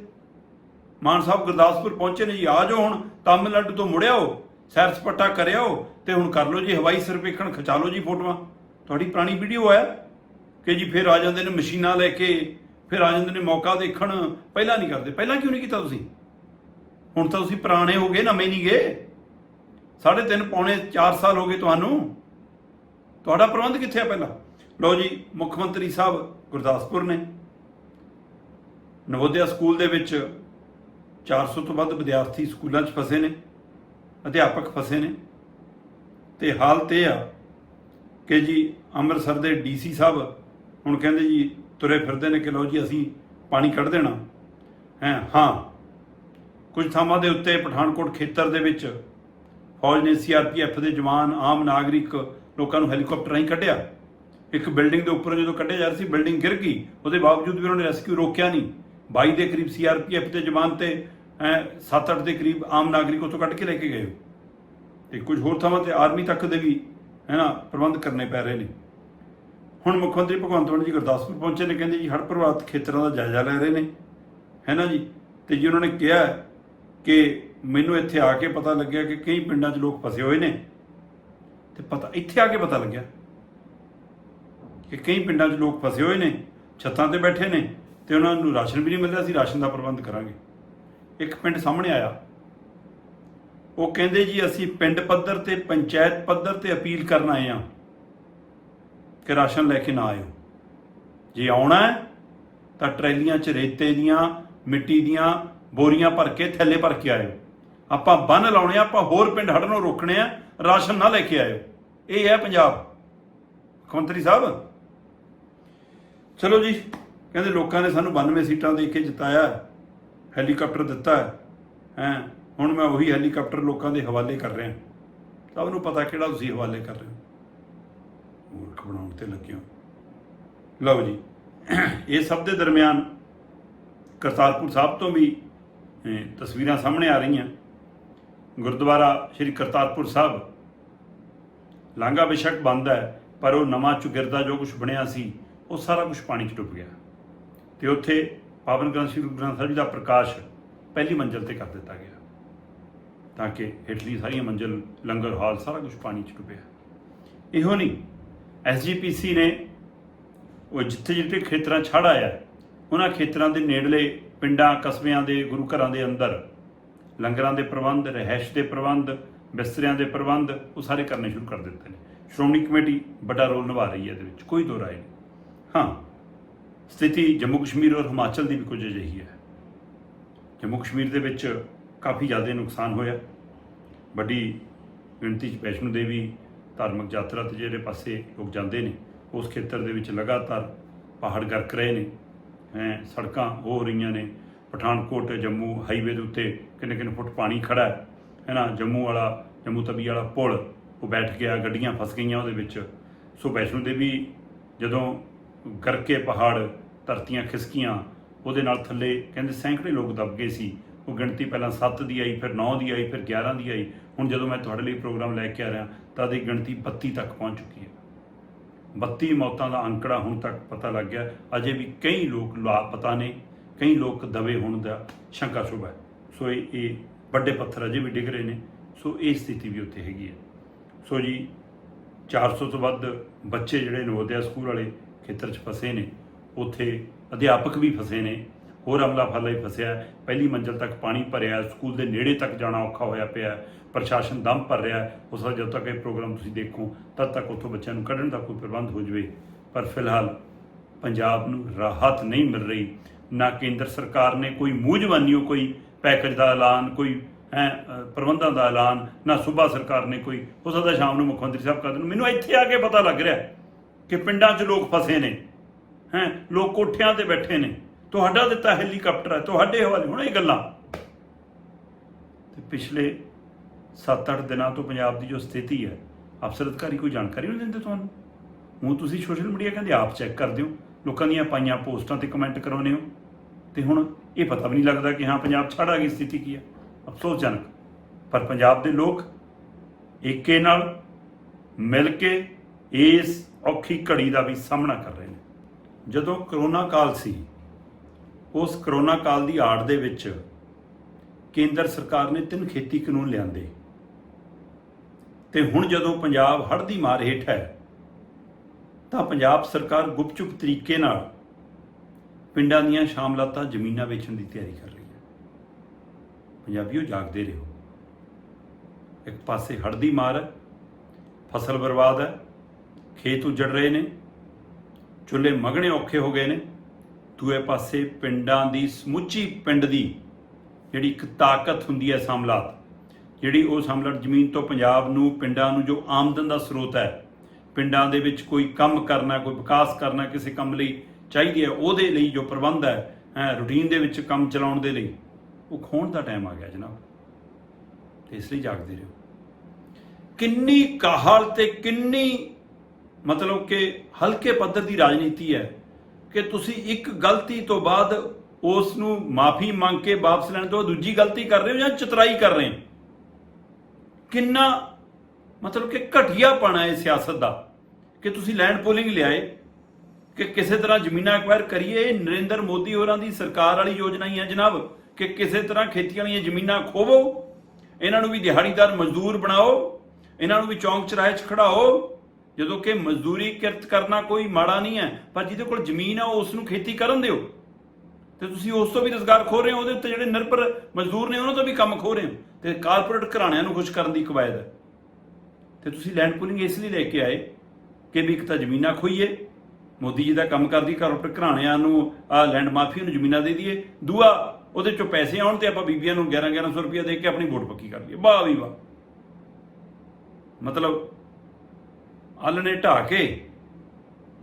ਮਾਨ ਸਾਹਿਬ ਗੁਰਦਾਸਪੁਰ ਪਹੁੰਚੇ ਨੇ ਜੀ, ਆ ਜਾਓ ਹੁਣ, ਤਾਮਿਲਨਾਡੂ ਤੋਂ ਮੁੜਿਆਓ ਸੈਰ ਸਪਾਟਾ ਕਰਿਆਓ ਤੇ ਹੁਣ ਕਰ ਲਓ ਜੀ ਹਵਾਈ ਸਰਵੇਖਣ, ਖਿਚਾ ਲਓ ਜੀ ਫੋਟੋਆਂ। ਤੁਹਾਡੀ ਪੁਰਾਣੀ ਵੀਡੀਓ ਹੈ ਕਿ ਜੀ ਫਿਰ ਆ ਜਾਂਦੇ ਨੇ ਮਸ਼ੀਨਾਂ ਲੈ ਕੇ, ਫਿਰ ਆ ਜਾਂਦੇ ਨੇ ਮੌਕਾ ਦੇਖਣ, ਪਹਿਲਾਂ ਨਹੀਂ ਕਰਦੇ। ਪਹਿਲਾਂ ਕਿਉਂ ਨਹੀਂ ਕੀਤਾ ਤੁਸੀਂ? ਹੁਣ ਤਾਂ ਤੁਸੀਂ ਪੁਰਾਣੇ ਹੋ ਗਏ, ਨਵੇਂ ਨਹੀਂ ਗਏ। ਸਾਢੇ ਤਿੰਨ ਪੌਣੇ 4 ਸਾਲ ਹੋ ਗਏ ਤੁਹਾਨੂੰ। ਤੁਹਾਡਾ ਪ੍ਰਬੰਧ ਕਿੱਥੇ ਆ ਪਹਿਲਾਂ? ਲਓ ਜੀ, ਮੁੱਖ ਮੰਤਰੀ ਸਾਹਿਬ ਗੁਰਦਾਸਪੁਰ ਨੇ। ਨਵੋਦਿਆ ਸਕੂਲ ਦੇ ਵਿੱਚ 400 ਤੋਂ ਵੱਧ ਵਿਦਿਆਰਥੀ ਸਕੂਲਾਂ 'ਚ ਫਸੇ ਨੇ, ਅਧਿਆਪਕ ਫਸੇ ਨੇ। ਤੇ ਹਾਲਤ ਇਹ ਆ ਕਿ ਜੀ ਅੰਮ੍ਰਿਤਸਰ ਦੇ ਡੀਸੀ ਸਾਹਿਬ ਹੁਣ ਕਹਿੰਦੇ ਜੀ ਤੁਰੇ ਫਿਰਦੇ ਨੇ ਕਿ ਲਓ ਜੀ ਅਸੀਂ ਪਾਣੀ ਕੱਢ ਦੇਣਾ। ਹੈ, ਹਾਂ, ਕੁਝ ਥਾਵਾਂ ਦੇ ਉੱਤੇ ਪਠਾਨਕੋਟ ਖੇਤਰ ਦੇ ਵਿੱਚ ਫੌਜ ਨੇ ਸੀਆਰਪੀਐਫ ਦੇ ਜਵਾਨ ਆਮ ਨਾਗਰਿਕ ਲੋਕਾਂ ਨੂੰ ਹੈਲੀਕਾਪਟਰ ਰਾਹੀਂ ਕੱਢਿਆ। ਇੱਕ ਬਿਲਡਿੰਗ ਦੇ ਉੱਪਰ ਜਦੋਂ ਕੱਢਿਆ ਜਾ ਰਿਹਾ ਸੀ, ਬਿਲਡਿੰਗ ਗਿਰ ਗਈ। ਉਹਦੇ ਬਾਵਜੂਦ ਵੀ ਉਹਨਾਂ ਨੇ ਰੈਸਕਿਊ ਰੋਕਿਆ ਨਹੀਂ। 22 ਦੇ ਕਰੀਬ ਸੀਆਰਪੀਐਫ ਦੇ ਜਵਾਨ ਤੇ 7-8 ਦੇ ਕਰੀਬ ਆਮ ਨਾਗਰਿਕ ਉੱਥੋਂ ਕੱਢ ਕੇ ਲੈ ਕੇ ਗਏ ਤੇ ਕੁਝ ਹੋਰ ਥਾਵਾਂ ਤੇ ਆਰਮੀ ਤੱਕ ਦੇ ਵੀ ਹੈ ਨਾ ਪ੍ਰਬੰਧ ਕਰਨੇ ਪੈ ਰਹੇ ਨੇ। ਹੁਣ ਮੁੱਖ ਮੰਤਰੀ ਭਗਵੰਤ ਮਾਨ ਜੀ ਗੁਰਦਾਸਪੁਰ ਪਹੁੰਚੇ ਨੇ, ਕਹਿੰਦੇ ਜੀ, ਹੜ੍ਹ ਪ੍ਰਭਾਵਿਤ ਖੇਤਰਾਂ ਦਾ ਜਾਇਜ਼ਾ ਲੈ ਰਹੇ ਨੇ ਹੈ ਨਾ ਜੀ? ਤੇ ਜੀ ਉਹਨਾਂ ਨੇ ਕਿਹਾ ਕਿ ਮੈਨੂੰ ਇੱਥੇ ਆ ਕੇ ਪਤਾ ਲੱਗਿਆ ਕਿ ਕਈ ਪਿੰਡਾਂ 'ਚ ਲੋਕ ਫਸੇ ਹੋਏ ਨੇ। ਤੇ ਪਤਾ, ਇੱਥੇ ਆ ਕੇ ਪਤਾ ਲੱਗਿਆ। ਕਿ ਕਈ ਪਿੰਡਾਂ 'ਚ ਲੋਕ ਫਸੇ ਹੋਏ ਨੇ, ਛੱਤਾਂ ਤੇ ਬੈਠੇ ਨੇ ਤੇ ਉਹਨਾਂ ਨੂੰ ਰਾਸ਼ਨ ਵੀ ਨਹੀਂ ਮਿਲ ਰਿਹਾ ਸੀ ਰਾਸ਼ਨ ਦਾ ਪ੍ਰਬੰਧ ਕਰਾਂਗੇ। ਇੱਕ ਪਿੰਡ ਸਾਹਮਣੇ ਆਇਆ। ਉਹ ਕਹਿੰਦੇ ਜੀ, ਅਸੀਂ ਪਿੰਡ ਪੱਧਰ ਤੇ, ਪੰਚਾਇਤ ਪੱਧਰ ਤੇ ਅਪੀਲ ਕਰਨ ਆਏ ਆ ਕਿ ਰਾਸ਼ਨ ਲੈ ਕੇ ਨਾ ਆਇਓ। ਜੇ ਆਉਣਾ ਤਾਂ ਟਰੈਲੀਆਂ 'ਚ ਰੇਤੇ ਦੀਆਂ, ਮਿੱਟੀ ਦੀਆਂ ਬੋਰੀਆਂ ਭਰ ਕੇ ਥੈਲੇ ਭਰ ਕੇ ਆਇਓ। ਆਪਾਂ ਬੰਨ ਲਾਉਣੇ ਆ, ਆਪਾਂ ਹੋਰ ਪਿੰਡ ਹੜਨੋਂ ਰੋਕਣੇ ਆ, ਰਾਸ਼ਨ ਨਾ ਲੈ ਕੇ ਆਇਓ। ਇਹ ਹੈ ਪੰਜਾਬ। ਮੁੱਖ ਮੰਤਰੀ ਸਾਹਿਬ ਚਲੋ ਜੀ, ਕਹਿੰਦੇ ਲੋਕਾਂ ਨੇ ਸਾਨੂੰ 92 ਸੀਟਾਂ ਦੇ ਕੇ ਜਿਤਾਇਆ ਹੈਲੀਕਾਪਟਰ ਦਿੱਤਾ ਹੈ ਹੈ, ਹੁਣ ਮੈਂ ਉਹੀ ਹੈਲੀਕਾਪਟਰ ਲੋਕਾਂ ਦੇ ਹਵਾਲੇ ਕਰ ਰਿਹਾ। ਸਭ ਨੂੰ ਪਤਾ ਕਿਹੜਾ ਤੁਸੀਂ ਹਵਾਲੇ ਕਰ ਰਹੇ ਹੋ। ਮੂਰਖ ਬਣਾਉਣ ਤੇ ਲੱਗੇ ਹੋ। ਲਓ ਜੀ, ਇਹ ਸਭ ਦੇ ਦਰਮਿਆਨ ਕਰਤਾਰਪੁਰ ਸਾਹਿਬ ਤੋਂ ਵੀ ਤਸਵੀਰਾਂ ਸਾਹਮਣੇ ਆ ਰਹੀਆਂ। ਗੁਰਦੁਆਰਾ ਸ੍ਰੀ ਕਰਤਾਰਪੁਰ ਸਾਹਿਬ। ਲਾਂਘਾ ਬੇਸ਼ੱਕ ਬੰਦ ਹੈ, ਪਰ ਉਹ ਨਵਾਂ ਚੁਗਿਰਦਾ ਜੋ ਕੁਝ ਬਣਿਆ ਸੀ ਉਹ ਸਾਰਾ ਕੁਝ ਪਾਣੀ 'ਚ ਡੁੱਬ ਗਿਆ। ਤੇ ਉੱਥੇ ਪਾਵਨ ਗ੍ਰੰਥ ਸ਼੍ਰੀ ਗੁਰੂ ਗ੍ਰੰਥ ਸਾਹਿਬ ਜੀ ਦਾ ਪ੍ਰਕਾਸ਼ ਪਹਿਲੀ ਮੰਜ਼ਲ ਤੇ ਕਰ ਦਿੱਤਾ ਗਿਆ। ਤਾਂ ਕਿ ਹੇਠਲੀ ਸਾਰੀਆਂ ਮੰਜ਼ਲ, ਲੰਗਰ, ਹਾਲ ਸਾਰਾ ਕੁਝ ਪਾਣੀ 'ਚ ਡੁੱਬਿਆ। ਇਹੋ ਨਹੀਂ ਐਸਜੀਪੀਸੀ ਨੇ ਉਹ ਜਿੱਥੇ ਜਿੱਥੇ ਖੇਤਰਾਂ ਛੜ ਆਇਆ, ਉਹਨਾਂ ਖੇਤਰਾਂ ਦੇ ਨੇੜਲੇ ਪਿੰਡਾਂ, ਕਸਬਿਆਂ ਦੇ, ਗੁਰੂ ਘਰਾਂ ਦੇ ਅੰਦਰ, ਲੰਗਰਾਂ ਦੇ ਪ੍ਰਬੰਧ ਰਹਿائش ਦੇ ਪ੍ਰਬੰਧ, ਬਿਸਤਰਿਆਂ ਦੇ ਪ੍ਰਬੰਧ, ਉਹ ਸਾਰੇ ਕਰਨੇ ਸ਼ੁਰੂ ਕਰ ਦਿੱਤੇ ਨੇ। ਸ਼੍ਰੋਮਣੀ ਕਮੇਟੀ ਵੱਡਾ ਰੋਲ ਨਿਭਾ ਰਹੀ ਹੈ ਇਹਦੇ ਵਿੱਚ, ਕੋਈ ਦੋ ਰਾਏ ਨਹੀਂ। ਹਾਂ, ਸਥਿਤੀ ਜੰਮੂ ਕਸ਼ਮੀਰ ਔਰ ਹਿਮਾਚਲ ਦੀ ਵੀ ਕੁਝ ਅਜਿਹੀ ਹੈ। ਜੰਮੂ ਕਸ਼ਮੀਰ ਦੇ ਵਿੱਚ ਕਾਫੀ ਜ਼ਿਆਦਾ ਨੁਕਸਾਨ ਹੋਇਆ। ਵੱਡੀ ਗਿਣਤੀ 'ਚ ਵੈਸ਼ਨੋ ਦੇਵੀ ਧਾਰਮਿਕ ਯਾਤਰਾ ਤੇ ਜਿਹੜੇ ਪਾਸੇ ਲੋਕ ਜਾਂਦੇ ਨੇ, ਉਸ ਖੇਤਰ ਦੇ ਵਿੱਚ ਲਗਾਤਾਰ ਪਹਾੜ ਗਰਕ ਰਹੇ ਨੇ। ਹੈ, ਸੜਕਾਂ ਹੋ ਰਹੀਆਂ ਨੇ। ਪਠਾਨਕੋਟ, ਜੰਮੂ ਹਾਈਵੇ ਦੇ ਉੱਤੇ ਕਿੰਨੇ ਕਿੰਨੇ ਫੁੱਟ ਪਾਣੀ ਖੜਾ ਹੈ। ਹੈ ਨਾ ਜੰਮੂ ਵਾਲਾ, ਜੰਮੂ ਤਵੀ ਵਾਲਾ ਪੁਲ, ਉਹ ਬੈਠ ਗਿਆ, ਗੱਡੀਆਂ ਫਸ ਗਈਆਂ ਉਹਦੇ ਵਿੱਚ। ਸੋ ਵੈਸ਼ਨੋ ਦੇਵੀ ਜਦੋਂ ਗਰਕੇ ਪਹਾੜ, ਧਰਤੀਆਂ ਖਿਸਕੀਆਂ, ਉਹਦੇ ਨਾਲ ਥੱਲੇ ਕਹਿੰਦੇ ਸੈਂਕੜੇ ਲੋਕ ਦਬ ਗਏ ਸੀ। ਉਹ ਗਿਣਤੀ ਪਹਿਲਾਂ 7 ਦੀ ਆਈ, ਫਿਰ 9 ਦੀ ਆਈ, ਫਿਰ 11 ਦੀ ਆਈ। ਹੁਣ ਜਦੋਂ ਮੈਂ ਤੁਹਾਡੇ ਲਈ ਪ੍ਰੋਗਰਾਮ ਲੈ ਕੇ ਆ ਰਿਹਾ, ਤਾਂ ਦੀ ਗਿਣਤੀ 32 ਤੱਕ ਪਹੁੰਚ ਚੁੱਕੀ ਹੈ। 32 ਮੌਤਾਂ ਦਾ ਅੰਕੜਾ ਹੁਣ ਤੱਕ ਪਤਾ ਲੱਗ ਗਿਆ। ਅਜੇ ਵੀ ਕਈ ਲੋਕ ਲਾਪਤਾ ਨੇ, ਕਈ ਲੋਕ ਦਬੇ ਹੋਣ ਦਾ ਸ਼ੰਕਾ ਸ਼ੁਭ ਹੈ। ਸੋ ਇਹ ਇਹ ਵੱਡੇ ਪੱਥਰ ਅਜੇ ਵੀ ਡਿੱਗ ਰਹੇ ਨੇ। ਸੋ ਇਹ ਸਥਿਤੀ ਵੀ ਉੱਥੇ ਹੈਗੀ ਹੈ। ਸੋ ਜੀ 400 ਤੋਂ ਵੱਧ ਬੱਚੇ ਜਿਹੜੇ ਨਵੋਦਿਆ ਸਕੂਲ ਵਾਲੇ ਖੇਤਰ 'ਚ ਫਸੇ ਨੇ। ਉੱਥੇ ਅਧਿਆਪਕ ਵੀ ਫਸੇ ਨੇ। ਹੋਰ ਅਮਲਾ ਫਾਲਾ ਹੀ ਫਸਿਆ ਪਹਿਲੀ ਮੰਜ਼ਲ ਤੱਕ ਪਾਣੀ ਭਰਿਆ ਸਕੂਲ ਦੇ ਨੇੜੇ ਤੱਕ ਜਾਣਾ ਔਖਾ ਹੋਇਆ ਪਿਆ ਪ੍ਰਸ਼ਾਸਨ ਦਮ ਭਰ ਰਿਹਾ ਹੈ। ਉਸ ਦਾ ਜਦੋਂ ਤੱਕ ਇਹ ਪ੍ਰੋਗਰਾਮ ਤੁਸੀਂ ਦੇਖੋ, ਤਦ ਤੱਕ ਉੱਥੋਂ ਬੱਚਿਆਂ ਨੂੰ ਕੱਢਣ ਦਾ ਕੋਈ ਪ੍ਰਬੰਧ ਹੋ ਜਵੇ। ਪਰ ਫਿਲਹਾਲ ਪੰਜਾਬ ਨੂੰ ਰਾਹਤ ਨਹੀਂ ਮਿਲ ਰਹੀ। ਨਾ ਕੇਂਦਰ ਸਰਕਾਰ ਨੇ ਕੋਈ ਮੂੰਹ ਜ਼ਬਾਨੀਓ ਕੋਈ ਪੈਕੇਜ ਦਾ ਐਲਾਨ, ਕੋਈ, ਹੈ ਪ੍ਰਬੰਧਾਂ ਦਾ ਐਲਾਨ, ਨਾ ਸੂਬਾ ਸਰਕਾਰ ਨੇ ਕੋਈ। ਹੋ ਸਕਦਾ ਸ਼ਾਮ ਨੂੰ ਮੁੱਖ ਮੰਤਰੀ ਸਾਹਿਬ ਕਰ ਦੇਣ, ਮੈਨੂੰ ਇੱਥੇ ਆ ਕੇ ਪਤਾ ਲੱਗ ਰਿਹਾ ਕਿ ਪਿੰਡਾਂ 'ਚ ਲੋਕ ਫਸੇ ਨੇ, ਹੈ, ਲੋਕ ਕੋਠਿਆਂ ਤੇ ਬੈਠੇ ਨੇ। ਤੁਹਾਡਾ ਦਿੱਤਾ ਹੈਲੀਕਾਪਟਰ ਹੈ, ਤੁਹਾਡੇ ਹਵਾਲੇ ਹੁਣ ਇਹ ਗੱਲਾਂ। ਤੇ ਪਿਛਲੇ 7-8 ਦਿਨਾਂ ਤੋਂ ਪੰਜਾਬ ਦੀ ਜੋ ਸਥਿਤੀ ਹੈ ਅਫਸਰ ਅਧਿਕਾਰੀ ਕੋਈ ਜਾਣਕਾਰੀ ਨਹੀਂ ਦਿੰਦੇ ਤੁਹਾਨੂੰ? ਹੁਣ ਤੁਸੀਂ ਸੋਸ਼ਲ ਮੀਡੀਆ ਕਹਿੰਦੇ ਆਪ ਚੈੱਕ ਕਰਦੇ ਹੋ, ਲੋਕਾਂ ਦੀਆਂ ਪਾਈਆਂ ਪੋਸਟਾਂ ਤੇ ਕਮੈਂਟ ਕਰਾਉਂਦੇ ਹੋ। ਤੇ ਹੁਣ ਇਹ ਪਤਾ ਵੀ ਨਹੀਂ ਲੱਗਦਾ ਕਿ ਹਾਂ, ਪੰਜਾਬ ਛੜ ਆ ਗਈ ਸਥਿਤੀ ਕੀ ਹੈ। ਅਫਸੋਸਜਨਕ। ਪਰ ਪੰਜਾਬ ਦੇ ਲੋਕ ਏਕੇ ਨਾਲ ਮਿਲ ਕੇ ਇਸ ਔਖੀ ਘੜੀ ਦਾ ਵੀ ਸਾਹਮਣਾ ਕਰ ਰਹੇ ਨੇ। ਜਦੋਂ ਕਰੋਨਾ ਕਾਲ ਸੀ, ਉਸ ਕਰੋਨਾ ਕਾਲ ਦੀ ਆੜ ਦੇ ਵਿੱਚ ਕੇਂਦਰ ਸਰਕਾਰ ਨੇ ਤਿੰਨ ਖੇਤੀ ਕਾਨੂੰਨ ਲਿਆਂਦੇ। ਤੇ ਹੁਣ ਜਦੋਂ ਪੰਜਾਬ ਹੜ੍ਹ ਦੀ ਮਾਰ ਹੇਠ ਹੈ, ਤਾਂ ਪੰਜਾਬ ਸਰਕਾਰ ਗੁਪਚੁਪ ਤਰੀਕੇ ਨਾਲ ਪਿੰਡਾਂ ਦੀਆਂ ਸ਼ਾਮਲਾਤਾਂ ਜ਼ਮੀਨਾਂ ਵੇਚਣ ਦੀ ਤਿਆਰੀ ਕਰ ਰਹੀ ਹੈ। ਪੰਜਾਬੀਓ, ਜਾਗਦੇ ਰਹੋ। ਇੱਕ ਪਾਸੇ ਹੜ੍ਹ ਦੀ ਮਾਰ ਹੈ, ਫਸਲ ਬਰਬਾਦ ਹੈ ਖੇਤ ਉਜੜ ਰਹੇ ਨੇ, ਚੁੱਲ੍ਹੇ ਮਗਣੇ ਔਖੇ ਹੋ ਗਏ ਨੇ। ਦੂਏ ਪਾਸੇ ਪਿੰਡਾਂ ਦੀ ਸਮੁੱਚੀ ਪਿੰਡ ਦੀ ਜਿਹੜੀ ਇੱਕ ਤਾਕਤ ਹੁੰਦੀ ਹੈ ਸਾਮਲਾਤ, ਜਿਹੜੀ ਉਹ ਸਾਮਲਾਤ ਜ਼ਮੀਨ ਤੋਂ ਪੰਜਾਬ ਨੂੰ, ਪਿੰਡਾਂ ਨੂੰ ਜੋ ਆਮਦਨ ਦਾ ਸਰੋਤ ਹੈ, ਪਿੰਡਾਂ ਦੇ ਵਿੱਚ ਕੋਈ ਕੰਮ ਕਰਨਾ, ਕੋਈ ਵਿਕਾਸ ਕਰਨਾ ਕਿਸੇ ਕੰਮ ਲਈ ਚਾਹੀਦੀ ਹੈ, ਉਹਦੇ ਲਈ ਜੋ ਪ੍ਰਬੰਧ ਹੈ ਹੈ, ਰੂਟੀਨ ਦੇ ਵਿੱਚ ਕੰਮ ਚਲਾਉਣ ਦੇ ਲਈ, ਉਹ ਖੋਣ ਦਾ ਟਾਈਮ ਆ ਗਿਆ ਜਨਾਬ। ਤੇ ਇਸ ਲਈ ਜਾਗਦੇ ਰਹੋ। ਕਿੰਨੀ ਕਾਹਲ ਤੇ ਕਿੰਨੀ ਮਤਲਬ ਕਿ ਹਲਕੇ ਪੱਧਰ ਦੀ ਰਾਜਨੀਤੀ ਹੈ ਕਿ ਤੁਸੀਂ ਇੱਕ ਗਲਤੀ ਤੋਂ ਬਾਅਦ ਉਸ ਨੂੰ ਮਾਫੀ ਮੰਗ ਕੇ ਵਾਪਸ ਲੈਣ ਤੋਂ ਬਾਅਦ ਦੂਜੀ ਗਲਤੀ ਕਰ ਰਹੇ ਹੋ ਜਾਂ ਚਤਰਾਈ ਕਰ ਰਹੇ ਹੋ? ਕਿੰਨਾ ਮਤਲਬ ਕਿ ਘਟੀਆਪਣਾ ਹੈ ਸਿਆਸਤ ਦਾ ਕਿ ਤੁਸੀਂ ਲੈਂਡ ਪੋਲਿੰਗ ਲਿਆਏ, ਕਿ ਕਿਸੇ ਤਰ੍ਹਾਂ ਜ਼ਮੀਨਾਂ ਐਕਵਾਇਰ ਕਰੀਏ, ਇਹ ਨਰਿੰਦਰ ਮੋਦੀ ਹੋਰਾਂ ਦੀ ਸਰਕਾਰ ਵਾਲੀ ਯੋਜਨਾ ਹੀ ਹੈ ਜਨਾਬ, ਕਿ ਕਿਸੇ ਤਰ੍ਹਾਂ ਖੇਤੀ ਵਾਲੀਆਂ ਜ਼ਮੀਨਾਂ ਖੋਵੋ, ਇਹਨਾਂ ਨੂੰ ਵੀ ਦਿਹਾੜੀਦਾਰ ਮਜ਼ਦੂਰ ਬਣਾਓ, ਇਹਨਾਂ ਨੂੰ ਵੀ ਚੌਂਕ ਚਰਾਏ 'ਚ ਖੜਾਓ ਜਦੋਂ ਕਿ ਮਜ਼ਦੂਰੀ ਕਿਰਤ ਕਰਨਾ ਕੋਈ ਮਾੜਾ ਨਹੀਂ ਹੈ, ਪਰ ਜਿਹਦੇ ਕੋਲ ਜ਼ਮੀਨ ਆ ਉਸ ਨੂੰ ਖੇਤੀ ਕਰਨ ਦਿਓ। ਤੇ ਤੁਸੀਂ ਉਸ ਤੋਂ ਵੀ ਰੋਜ਼ਗਾਰ ਖੋ ਰਹੇ ਹੋ, ਉਹਦੇ ਉੱਤੇ ਜਿਹੜੇ ਨਿਰਭਰ ਮਜ਼ਦੂਰ ਨੇ, ਉਹਨਾਂ ਤੋਂ ਵੀ ਕੰਮ ਖੋ ਰਹੇ ਹੋ। ਤੇ ਕਾਰਪੋਰੇਟ ਘਰਾਣਿਆਂ ਨੂੰ ਖੁਸ਼ ਕਰਨ ਦੀ ਕਵਾਇਦ ਹੈ। ਤੇ ਤੁਸੀਂ ਲੈਂਡ ਪੂਲਿੰਗ ਇਸ ਲਈ ਲੈ ਕੇ ਆਏ ਕਿ ਵੀ ਇੱਕ ਤਾਂ ਜ਼ਮੀਨਾਂ ਖੋਈਏ ਮੋਦੀ ਜੀ ਦਾ ਕੰਮ ਕਰਦੀ ਕਾਰਪੋਰੇਟ ਘਰਾਣਿਆਂ ਨੂੰ, ਆ ਲੈਂਡ ਮਾਫੀਆ ਨੂੰ ਜ਼ਮੀਨਾਂ ਦੇ ਦਈਏ। ਦੂਆ, ਉਹਦੇ ਚੋਂ ਪੈਸੇ ਆਉਣ ਤੇ ਆਪਾਂ ਬੀਬੀਆਂ ਨੂੰ 11 1100 ਰੁਪਏ ਦੇ ਕੇ ਆਪਣੀ ਵੋਟ ਪੱਕੀ ਕਰ ਲਈਏ। ਵਾਹ ਵੀ ਵਾਹ। ਮਤਲਬ ਆਲਣੇ ਢਾ ਕੇ,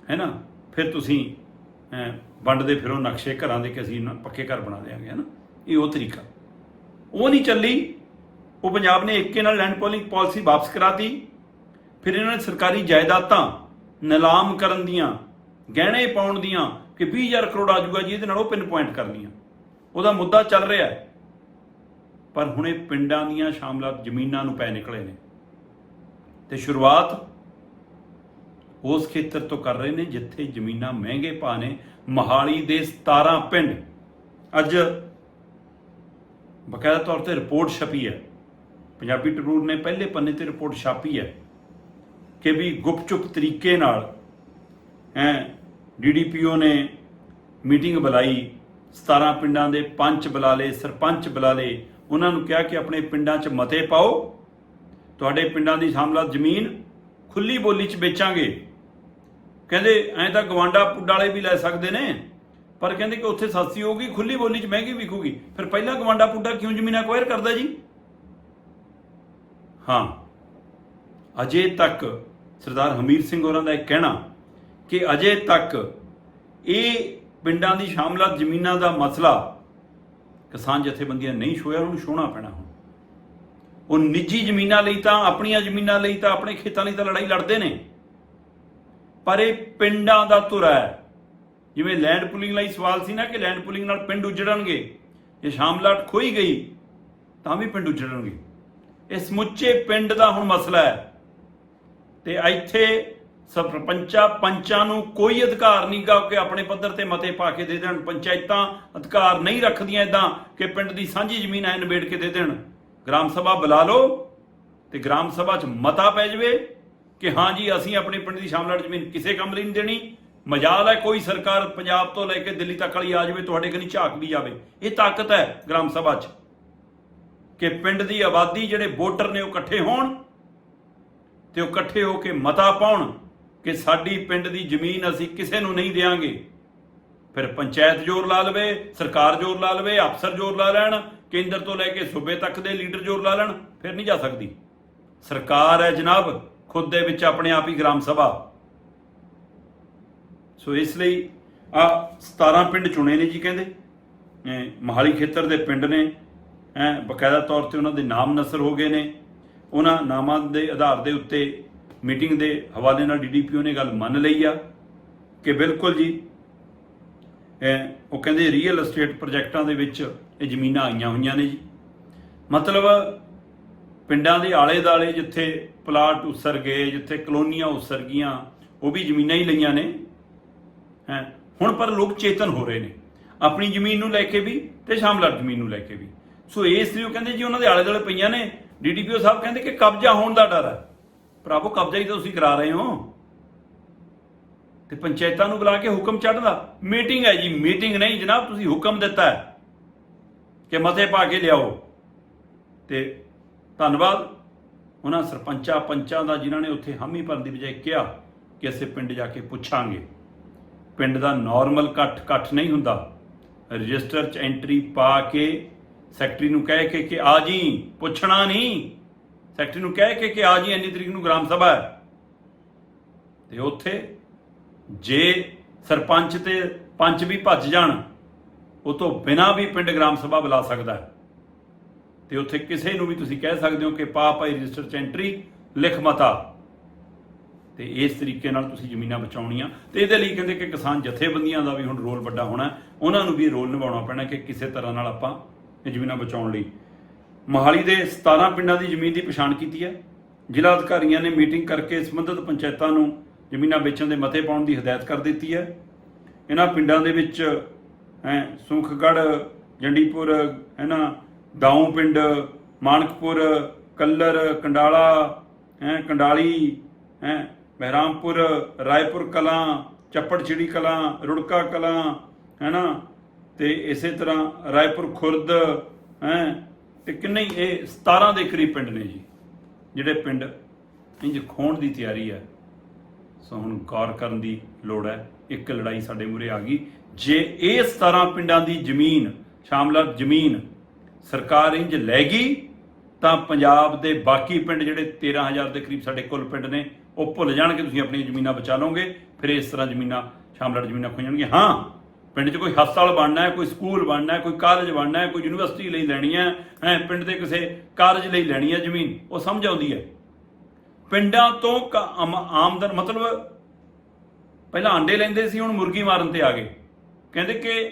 ਹੈ ਨਾ, ਫਿਰ ਤੁਸੀਂ ਵੰਡਦੇ ਫਿਰੋ ਨਕਸ਼ੇ ਘਰਾਂ ਦੇ ਕਿ ਅਸੀਂ ਪੱਕੇ ਘਰ ਬਣਾ ਦੇਾਂਗੇ ਹੈ ਨਾ? ਇਹ ਉਹ ਤਰੀਕਾ। ਉਹ ਨਹੀਂ ਚੱਲੀ। ਉਹ ਪੰਜਾਬ ਨੇ ਇੱਕੇ ਨਾਲ ਲੈਂਡ ਪੋਲਿੰਗ ਪਾਲਿਸੀ ਵਾਪਸ ਕਰਾਤੀ। ਫਿਰ ਇਹਨਾਂ ਨੇ ਸਰਕਾਰੀ ਜਾਇਦਾਦਾਂ ਨਿਲਾਮ ਕਰਨ ਦੀਆਂ, ਗਹਿਣੇ ਪਾਉਣ ਦੀਆਂ ਕਿ 20000 ਕਰੋੜ ਆ ਜਾਊਗਾ ਜੀ, ਇਹਦੇ ਨਾਲ ਉਹ ਪਿੰਨ ਪੁਆਇੰਟ ਕਰਨੀਆਂ। ਉਹਦਾ ਮੁੱਦਾ ਚੱਲ ਰਿਹਾ ਹੈ। ਪਰ ਹੁਣੇ ਪਿੰਡਾਂ ਦੀਆਂ ਸ਼ਾਮਲਾਤ ਜ਼ਮੀਨਾਂ ਨੂੰ ਪੈ ਨਿਕਲੇ ਨੇ। ਤੇ ਸ਼ੁਰੂਆਤ ਉਸ ਖੇਤਰ ਤੋਂ ਕਰ ਰਹੇ ਨੇ ਜਿੱਥੇ ਜ਼ਮੀਨਾਂ ਮਹਿੰਗੇ ਭਾਅ ਨੇ, ਮਹਾਲੀ ਦੇ 17 ਪਿੰਡ। ਅੱਜ ਬਕਾਇਦਾ ਤੌਰ ਤੇ ਰਿਪੋਰਟ ਛਪੀ ਹੈ। ਪੰਜਾਬੀ ਟਰੂਰ ਨੇ ਪਹਿਲੇ ਪੰਨੇ ਤੇ ਰਿਪੋਰਟ ਛਾਪੀ ਹੈ ਕਿ ਵੀ ਗੁਪਚੁਪ ਤਰੀਕੇ ਨਾਲ, ਹੈ ਡੀਡੀਪੀਓ ਨੇ ਮੀਟਿੰਗ ਬੁਲਾਈ। 17 ਪਿੰਡਾਂ ਦੇ ਪੰਚ ਬੁਲਾ ਲਏ, ਸਰਪੰਚ ਬੁਲਾ ਲਏ। ਉਹਨਾਂ ਨੂੰ ਕਿਹਾ ਕਿ ਆਪਣੇ ਪਿੰਡਾਂ 'ਚ ਮਤੇ ਪਾਓ। ਤੁਹਾਡੇ ਪਿੰਡਾਂ ਦੀ ਸ਼ਾਮਲਾਤ ਜ਼ਮੀਨ ਖੁੱਲੀ ਬੋਲੀ 'ਚ ਵੇਚਾਂਗੇ। ਕਹਿੰਦੇ ਐਂ ਤਾਂ ਗਵਾਂਡਾ ਪੁੱਡ ਵਾਲੇ ਵੀ ਲੈ ਸਕਦੇ ਨੇ। ਪਰ ਕਹਿੰਦੇ ਕਿ ਉੱਥੇ ਸਸਤੀ ਹੋਊਗੀ ਖੁੱਲੀ ਬੋਲੀ 'ਚ ਮਹਿੰਗੀ ਵਿਕੂਗੀ। ਫਿਰ ਪਹਿਲਾਂ ਗਵਾਂਡਾ ਪੁੱਡਾ ਕਿਉਂ ਜ਼ਮੀਨ ਅਕਵਾਇਰ ਕਰਦਾ ਜੀ? ਹਾਂ। ਅਜੇ ਤੱਕ ਸਰਦਾਰ ਹਮੀਰ ਸਿੰਘ ਹੋਰਾਂ ਦਾ ਇਹ ਕਹਿਣਾ ਕਿ ਅਜੇ ਤੱਕ ਇਹ ਪਿੰਡਾਂ ਦੀ ਸ਼ਾਮਲਾਤ ਜ਼ਮੀਨਾਂ ਦਾ ਮਸਲਾ ਕਿਸਾਨ ਜਥੇਬੰਦੀਆਂ ਨਹੀਂ ਛੋਇਆ ਉਹਨੂੰ ਛੋਣਾ ਪੈਣਾ ਹੁਣ। ਉਹ ਨਿੱਜੀ ਜ਼ਮੀਨਾਂ ਲਈ ਤਾਂ, ਆਪਣੀਆਂ ਜ਼ਮੀਨਾਂ ਲਈ ਤਾਂ, ਆਪਣੇ ਖੇਤਾਂ ਲਈ ਤਾਂ ਲੜਾਈ ਲੜਦੇ ਨੇ। ਪਰ ਇਹ ਪਿੰਡਾਂ ਦਾ ਧੁਰਾ ਹੈ। ਜਿਵੇਂ ਲੈਂਡ ਪੁਲਿੰਗ ਲਈ ਸਵਾਲ ਸੀ ਨਾ ਕਿ ਲੈਂਡ ਪੁਲਿੰਗ ਨਾਲ ਪਿੰਡ ਉਜੜਨਗੇ, ਜੇ ਸ਼ਾਮਲਾਟ ਖੋਈ ਗਈ, ਤਾਂ ਵੀ ਪਿੰਡ ਉਜੜਨਗੇ। ਇਹ ਸਮੁੱਚੇ ਪਿੰਡ ਦਾ ਹੁਣ ਮਸਲਾ ਹੈ। ਤੇ ਇੱਥੇ ਸਰਪੰਚਾਂ ਪੰਚਾਂ ਨੂੰ ਕੋਈ ਅਧਿਕਾਰ ਨਹੀਂ ਗਾ ਕਿ ਆਪਣੇ ਪੱਧਰ ਤੇ ਮਤੇ ਪਾ ਕੇ ਦੇ ਦੇਣ। ਪੰਚਾਇਤਾਂ ਅਧਿਕਾਰ ਨਹੀਂ ਰੱਖਦੀਆਂ ਇਦਾਂ ਕਿ ਪਿੰਡ ਦੀ ਸਾਂਝੀ ਜ਼ਮੀਨ ਐ ਨਿਬੇੜ ਕੇ ਦੇ ਦੇਣ। ਗ੍ਰਾਮ ਸਭਾ ਬੁਲਾ ਲਓ ਤੇ ਗ੍ਰਾਮ ਸਭਾ 'ਚ ਮਤਾ ਪੈ ਜਾਵੇ। ਕਿ ਹਾਂ ਜੀ, ਅਸੀਂ ਆਪਣੇ ਪਿੰਡ ਦੀ ਸ਼ਾਮਲਾਟ ਜ਼ਮੀਨ ਕਿਸੇ ਕੰਮ ਲਈ ਨਹੀਂ ਦੇਣੀ। ਮਜਾਲ ਹੈ, ਕੋਈ ਸਰਕਾਰ ਪੰਜਾਬ ਤੋਂ ਲੈ ਕੇ ਦਿੱਲੀ ਤੱਕ ਵਾਲੀ ਆ ਜਾਵੇ, ਤੁਹਾਡੇ ਕਨੀ ਝਾਕ ਵੀ ਜਾਵੇ। ਇਹ ਤਾਕਤ ਹੈ ਗ੍ਰਾਮ ਸਭਾ 'ਚ ਕਿ ਪਿੰਡ ਦੀ ਆਬਾਦੀ ਜਿਹੜੇ ਵੋਟਰ ਨੇ ਉਹ ਇਕੱਠੇ ਹੋਣ ਤੇ ਉਹ ਇਕੱਠੇ ਹੋ ਕੇ ਮਤਾ ਪਾਉਣ ਕਿ ਸਾਡੀ ਪਿੰਡ ਦੀ ਜ਼ਮੀਨ ਅਸੀਂ ਕਿਸੇ ਨੂੰ ਨਹੀਂ ਦੇਵਾਂਗੇ ਫਿਰ ਪੰਚਾਇਤ ਜ਼ੋਰ ਲਾ ਲਵੇ, ਸਰਕਾਰ ਜ਼ੋਰ ਲਾ ਲਵੇ, ਅਫਸਰ ਜ਼ੋਰ ਲਾ ਲੈਣ, ਕੇਂਦਰ ਤੋਂ ਲੈ ਕੇ ਸੂਬੇ ਤੱਕ ਦੇ ਲੀਡਰ ਜ਼ੋਰ ਲਾ ਲੈਣ, ਫਿਰ ਨਹੀਂ ਜਾ ਸਕਦੀ। ਸਰਕਾਰ ਹੈ ਜਨਾਬ ਖੁਦ ਦੇ ਵਿੱਚ ਆਪਣੇ ਆਪ ਹੀ ਗ੍ਰਾਮ ਸਭਾ। ਸੋ ਇਸ ਲਈ ਆ 17 ਪਿੰਡ ਚੁਣੇ ਨੇ ਜੀ ਕਹਿੰਦੇ। ਅਹ ਮੋਹਾਲੀ ਖੇਤਰ ਦੇ ਪਿੰਡ ਨੇ। ਐ ਬਕਾਇਦਾ ਤੌਰ ਤੇ ਉਹਨਾਂ ਦੇ ਨਾਮ ਨਸਰ ਹੋ ਗਏ ਨੇ। ਉਹਨਾਂ ਨਾਮਾਂ ਦੇ ਆਧਾਰ ਦੇ ਉੱਤੇ ਮੀਟਿੰਗ ਦੇ ਹਵਾਲੇ ਨਾਲ ਡੀਡੀਪੀਓ ਨੇ ਗੱਲ ਮੰਨ ਲਈ ਆ ਕਿ ਬਿਲਕੁਲ ਜੀ ਉਹ ਕਹਿੰਦੇ ਰੀਅਲ ਐਸਟੇਟ ਪ੍ਰੋਜੈਕਟਾਂ ਦੇ ਵਿੱਚ ਇਹ ਜ਼ਮੀਨਾਂ ਆਈਆਂ ਹੋਈਆਂ ਨੇ ਜੀ। ਮਤਲਬ ਪਿੰਡਾਂ ਦੇ ਆਲੇ ਦਾਲੇ ਜਿੱਥੇ ਪਲਾਟ ਉਸਰ ਗਏ, ਜਿੱਥੇ ਕਲੋਨੀਆਂ ਉਸਰ ਗਈਆਂ, ਉਹ ਵੀ ਜ਼ਮੀਨਾਂ ਹੀ ਲਈਆਂ ਨੇ। ਹੈ? ਹੁਣ ਪਰ ਲੋਕ ਚੇਤਨ ਹੋ ਰਹੇ ਨੇ। ਆਪਣੀ ਜ਼ਮੀਨ ਨੂੰ ਲੈ ਕੇ ਵੀ ਤੇ ਸ਼ਾਮਲਾਟ ਜ਼ਮੀਨ ਨੂੰ ਲੈ ਕੇ ਵੀ। ਸੋ ਇਸ ਲਈ ਉਹ ਕਹਿੰਦੇ ਜੀ ਉਹਨਾਂ ਦੇ ਆਲੇ ਦੁਆਲੇ ਪਈਆਂ ਨੇ। ਡੀਡੀਪੀਓ ਸਾਹਿਬ ਕਹਿੰਦੇ ਕਿ ਕਬਜ਼ਾ ਹੋਣ ਦਾ ਡਰ ਹੈ। ਭਰਾਵੋ, ਕਬਜ਼ਾ ਹੀ ਤਾਂ ਤੁਸੀਂ ਕਰਾ ਰਹੇ ਹੋ। ਤੇ ਪੰਚਾਇਤਾਂ ਨੂੰ ਬੁਲਾ ਕੇ ਹੁਕਮ ਚੜ੍ਹਦਾ। ਮੀਟਿੰਗ ਹੈ ਜੀ, ਮੀਟਿੰਗ ਨਹੀਂ ਜਨਾਬ, ਤੁਸੀਂ ਹੁਕਮ ਦਿੱਤਾ ਹੈ ਕਿ ਮਤੇ ਪਾ ਕੇ ਲਿਆਓ। ਤੇ ਧੰਨਵਾਦ। ਉਹਨਾਂ ਸਰਪੰਚਾਂ ਪੰਚਾਂ ਦਾ ਜਿਨ੍ਹਾਂ ਨੇ ਉੱਥੇ ਹਾਮੀ ਭਰਨ ਦੀ ਬਜਾਏ ਕਿਹਾ ਕਿ ਅਸੀਂ ਪਿੰਡ ਜਾ ਕੇ ਪੁੱਛਾਂਗੇ। ਪਿੰਡ ਦਾ ਨਾਰਮਲ ਇਕੱਠ ਇਕੱਠ ਨਹੀਂ ਹੁੰਦਾ। ਰਜਿਸਟਰ 'ਚ ਐਂਟਰੀ ਪਾ ਕੇ ਸੈਕਟਰੀ ਨੂੰ ਕਹਿ ਕੇ ਕਿ ਆ ਜੀ, ਪੁੱਛਣਾ ਨਹੀਂ। ਸੈਕਟਰੀ ਨੂੰ ਕਹਿ ਕੇ ਕਿ ਆ ਜੀ, ਇੰਨੀ ਤਰੀਕ ਨੂੰ ਗ੍ਰਾਮ ਸਭਾ ਹੈ। ਤੇ ਉੱਥੇ ਜੇ ਸਰਪੰਚ ਤੇ ਪੰਚ ਵੀ ਭੱਜ ਜਾਣ, ਉਹ ਤੋਂ ਬਿਨਾਂ ਵੀ ਪਿੰਡ ਗ੍ਰਾਮ ਸਭਾ ਬੁਲਾ ਸਕਦਾ ਹੈ। ਤੇ ਉੱਥੇ ਕਿਸੇ ਨੂੰ ਵੀ ਤੁਸੀਂ ਕਹਿ ਸਕਦੇ ਹੋ ਕਿ ਪਾ ਭਾਈ ਰਜਿਸਟਰ 'ਚ ਐਂਟਰੀ ਲਿਖ ਮਤਾ। ਤੇ ਇਸ ਤਰੀਕੇ ਨਾਲ ਤੁਸੀਂ ਜ਼ਮੀਨਾਂ ਬਚਾਉਣੀਆਂ। ਤੇ ਇਹਦੇ ਲਈ ਕਹਿੰਦੇ ਕਿ ਕਿਸਾਨ ਜਥੇਬੰਦੀਆਂ ਦਾ ਵੀ ਹੁਣ ਰੋਲ ਵੱਡਾ ਹੋਣਾ ਉਹਨਾਂ ਨੂੰ ਵੀ ਰੋਲ ਨਿਭਾਉਣਾ ਪੈਣਾ ਕਿ ਕਿਸੇ ਤਰ੍ਹਾਂ ਨਾਲ ਆਪਾਂ ਇਹ ਜ਼ਮੀਨਾਂ ਬਚਾਉਣ ਲਈ। ਮੋਹਾਲੀ ਦੇ 17 ਪਿੰਡਾਂ ਦੀ ਜ਼ਮੀਨ ਦੀ ਪਛਾਣ ਕੀਤੀ ਹੈ। ਜ਼ਿਲ੍ਹਾ ਅਧਿਕਾਰੀਆਂ ਨੇ ਮੀਟਿੰਗ ਕਰਕੇ ਸੰਬੰਧਿਤ ਪੰਚਾਇਤਾਂ ਨੂੰ ਜ਼ਮੀਨਾਂ ਵੇਚਣ ਦੇ ਮਤੇ ਪਾਉਣ ਦੀ ਹਦਾਇਤ ਕਰ ਦਿੱਤੀ ਹੈ। ਇਹਨਾਂ ਪਿੰਡਾਂ ਦੇ ਵਿੱਚ, ਹੈ, ਸੁਖਗੜ੍ਹ, ਜੰਡੀਪੁਰ, ਹੈ ਨਾ ਪਿੰਡ, ਮਾਨਕਪੁਰ, ਕੱਲਰ, ਕੰਡਾਲਾ, ਹੈ, ਕੰਡਾਲੀ, ਹੈ ਮਹਿਰਾਮਪੁਰ ਰਾਏਪੁਰ ਕਲਾਂ ਚੱਪੜਚਿੜੀ ਕਲਾਂ, ਰੁੜਕਾ ਕਲਾਂ ਹੈ ਨਾ ਤੇ ਇਸੇ ਤਰ੍ਹਾਂ ਰਾਏਪੁਰ ਖੁਰਦ, ਹੈ, ਤੇ ਕਿੰਨੇ ਹੀ ਇਹ 17 ਦੇ ਕਰੀਬ ਪਿੰਡ ਨੇ ਜੀ, ਜਿਹੜੇ ਪਿੰਡ ਇੰਜ ਖੋਣ ਦੀ ਤਿਆਰੀ ਹੈ ਸੋ ਹੁਣ ਗੌਰ ਕਰਨ ਦੀ ਲੋੜ ਹੈ, ਇੱਕ ਲੜਾਈ ਸਾਡੇ ਮੂਰੇ ਆ ਗਈ। ਜੇ ਇਹ 17 ਪਿੰਡਾਂ ਦੀ ਜ਼ਮੀਨ, ਸ਼ਾਮਲਾਤ ਜ਼ਮੀਨ ਸਰਕਾਰ ਇੰਜ ਲੈ ਗਈ, ਤਾਂ ਪੰਜਾਬ ਦੇ ਬਾਕੀ ਪਿੰਡ ਜਿਹੜੇ 13000 ਦੇ ਕਰੀਬ ਸਾਡੇ ਕੁੱਲ ਪਿੰਡ ਨੇ, ਉਹ ਭੁੱਲ ਜਾਣਗੇ, ਤੁਸੀਂ ਆਪਣੀਆਂ ਜ਼ਮੀਨਾਂ ਬਚਾ ਲਓਗੇ, ਫਿਰ ਇਸ ਤਰ੍ਹਾਂ ਜ਼ਮੀਨਾਂ, ਸ਼ਾਮਲਾਟ ਜ਼ਮੀਨਾਂ ਖੋ ਜਾਣਗੀਆਂ। ਹਾਂ, ਪਿੰਡ 'ਚ ਕੋਈ ਹਸਪਤਾਲ ਬਣਨਾ ਹੈ, ਕੋਈ ਸਕੂਲ ਬਣਨਾ ਹੈ, ਕੋਈ ਕਾਲਜ ਬਣਨਾ ਹੈ, ਕੋਈ ਯੂਨੀਵਰਸਿਟੀ ਲਈ ਲੈਣੀ ਹੈ ਹੈ, ਪਿੰਡ ਦੇ ਕਿਸੇ ਕਾਲਜ ਲਈ ਲੈਣੀ ਹੈ ਜ਼ਮੀਨ, ਉਹ ਸਮਝ ਆਉਂਦੀ ਹੈ। ਪਿੰਡਾਂ ਤੋਂ ਕ- ਆਮਦਨ, ਮਤਲਬ ਪਹਿਲਾਂ ਆਂਡੇ ਲੈਂਦੇ ਸੀ, ਹੁਣ ਮੁਰਗੀ ਮਾਰਨ ਤੇ ਆ ਗਏ। ਕਹਿੰਦੇ ਕਿ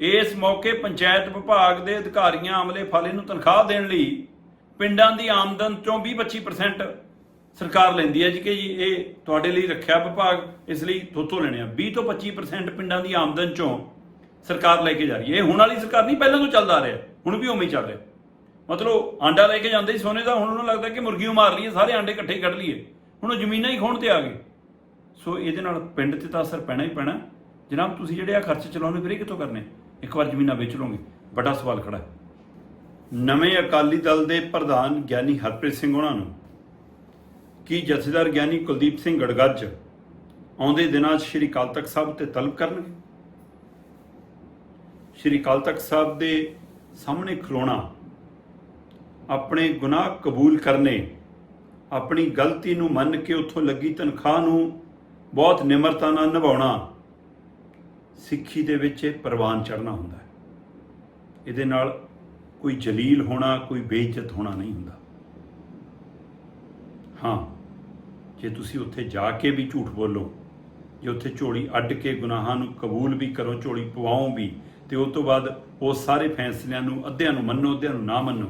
ਇਸ ਮੌਕੇ ਪੰਚਾਇਤ ਵਿਭਾਗ ਦੇ ਅਧਿਕਾਰੀਆਂ ਅਮਲੇ ਫਾਲੇ ਨੂੰ ਤਨਖਾਹ ਦੇਣ ਲਈ ਪਿੰਡਾਂ ਦੀ ਆਮਦਨ ਚੋਂ 20-25% ਸਰਕਾਰ ਲੈਂਦੀ ਹੈ। ਜੀ ਕਿ ਜੀ, ਇਹ ਤੁਹਾਡੇ ਲਈ ਰੱਖਿਆ ਵਿਭਾਗ, ਇਸ ਲਈ ਥੋਥੋਂ ਲੈਣੇ ਆ। 20 ਤੋਂ 25% ਪਿੰਡਾਂ ਦੀ ਆਮਦਨ ਚੋਂ ਸਰਕਾਰ ਲੈ ਕੇ ਜਾ ਰਹੀ ਹੈ। ਇਹ ਹੁਣ ਵਾਲੀ ਸਰਕਾਰ ਨਹੀਂ, ਪਹਿਲਾਂ ਤੋਂ ਚੱਲਦਾ ਆ ਰਿਹਾ। ਹੁਣ ਵੀ ਉਵੇਂ ਹੀ ਚੱਲ ਰਿਹਾ। ਮਤਲਬ ਆਂਡਾ ਲੈ ਕੇ ਜਾਂਦੇ ਸੀ ਸੋਨੇ ਦਾ, ਹੁਣ ਉਹਨੂੰ ਲੱਗਦਾ ਕਿ ਮੁਰਗੀਆਂ ਮਾਰ ਲਈਏ ਸਾਰੇ ਆਂਡੇ ਇਕੱਠੇ ਕੱਢ ਲਈਏ। ਹੁਣ ਉਹ ਜ਼ਮੀਨਾਂ ਹੀ ਖੋਣ ਤੇ ਆ ਗਏ। ਸੋ ਇਹਦੇ ਨਾਲ ਪਿੰਡ ਤੇ ਤਾਂ ਅਸਰ ਪੈਣਾ ਹੀ ਪੈਣਾ। ਜਨਾਬ, ਤੁਸੀਂ ਜਿਹੜੇ ਆ ਖਰਚ ਚਲਾਉਣੇ ਫਿਰ ਇਹ ਕਿੱਥੋਂ ਕਰਨੇ? ਇੱਕ ਵਾਰ ਜ਼ਮੀਨਾਂ ਵੇਚ ਲਓਗੇ। ਵੱਡਾ ਸਵਾਲ ਖੜਾ ਹੈ। ਨਵੇਂ ਅਕਾਲੀ ਦਲ ਦੇ ਪ੍ਰਧਾਨ ਗਿਆਨੀ ਹਰਪ੍ਰੀਤ ਸਿੰਘ ਉਹਨਾਂ ਨੂੰ ਕੀ ਜਥੇਦਾਰ ਗਿਆਨੀ ਕੁਲਦੀਪ ਸਿੰਘ ਗੜਗੱਜ ਆਉਂਦੇ ਦਿਨਾਂ 'ਚ ਸ਼੍ਰੀ ਅਕਾਲ ਤਖਤ ਸਾਹਿਬ ਤੇ ਤਲਬ ਕਰਨਗੇ? ਸ਼੍ਰੀ ਅਕਾਲ ਤਖਤ ਸਾਹਿਬ ਦੇ ਸਾਹਮਣੇ ਖਲੋਣਾ, ਆਪਣੇ ਗੁਨਾਹ ਕਬੂਲ ਕਰਨੇ, ਆਪਣੀ ਗਲਤੀ ਨੂੰ ਮੰਨ ਕੇ ਉੱਥੋਂ ਲੱਗੀ ਤਨਖਾਹ ਨੂੰ ਬਹੁਤ ਨਿਮਰਤਾ ਨਾਲ ਨਿਭਾਉਣਾ ਸਿੱਖੀ ਦੇ ਵਿੱਚ ਪ੍ਰਵਾਨ ਚੜਨਾ ਹੁੰਦਾ ਹੈ। ਇਹਦੇ ਨਾਲ ਕੋਈ ਜਲੀਲ ਹੋਣਾ, ਕੋਈ ਬੇਇੱਜ਼ਤ ਹੋਣਾ ਨਹੀਂ ਹੁੰਦਾ। ਹਾਂ, ਜੇ ਤੁਸੀਂ ਉੱਥੇ ਜਾ ਕੇ ਵੀ ਝੂਠ ਬੋਲੋ, ਜੇ ਉੱਥੇ ਝੋਲੀ ਅੱਡ ਕੇ ਗੁਨਾਹਾਂ ਨੂੰ ਕਬੂਲ ਵੀ ਕਰੋ, ਝੋਲੀ ਪਵਾਓ ਵੀ, ਤੇ ਉਸ ਤੋਂ ਬਾਅਦ ਉਹ ਸਾਰੇ ਫੈਸਲਿਆਂ ਨੂੰ, ਅੱਧਿਆਂ ਨੂੰ ਮੰਨੋ, ਅੱਧਿਆਂ ਨੂੰ ਨਾ ਮੰਨੋ,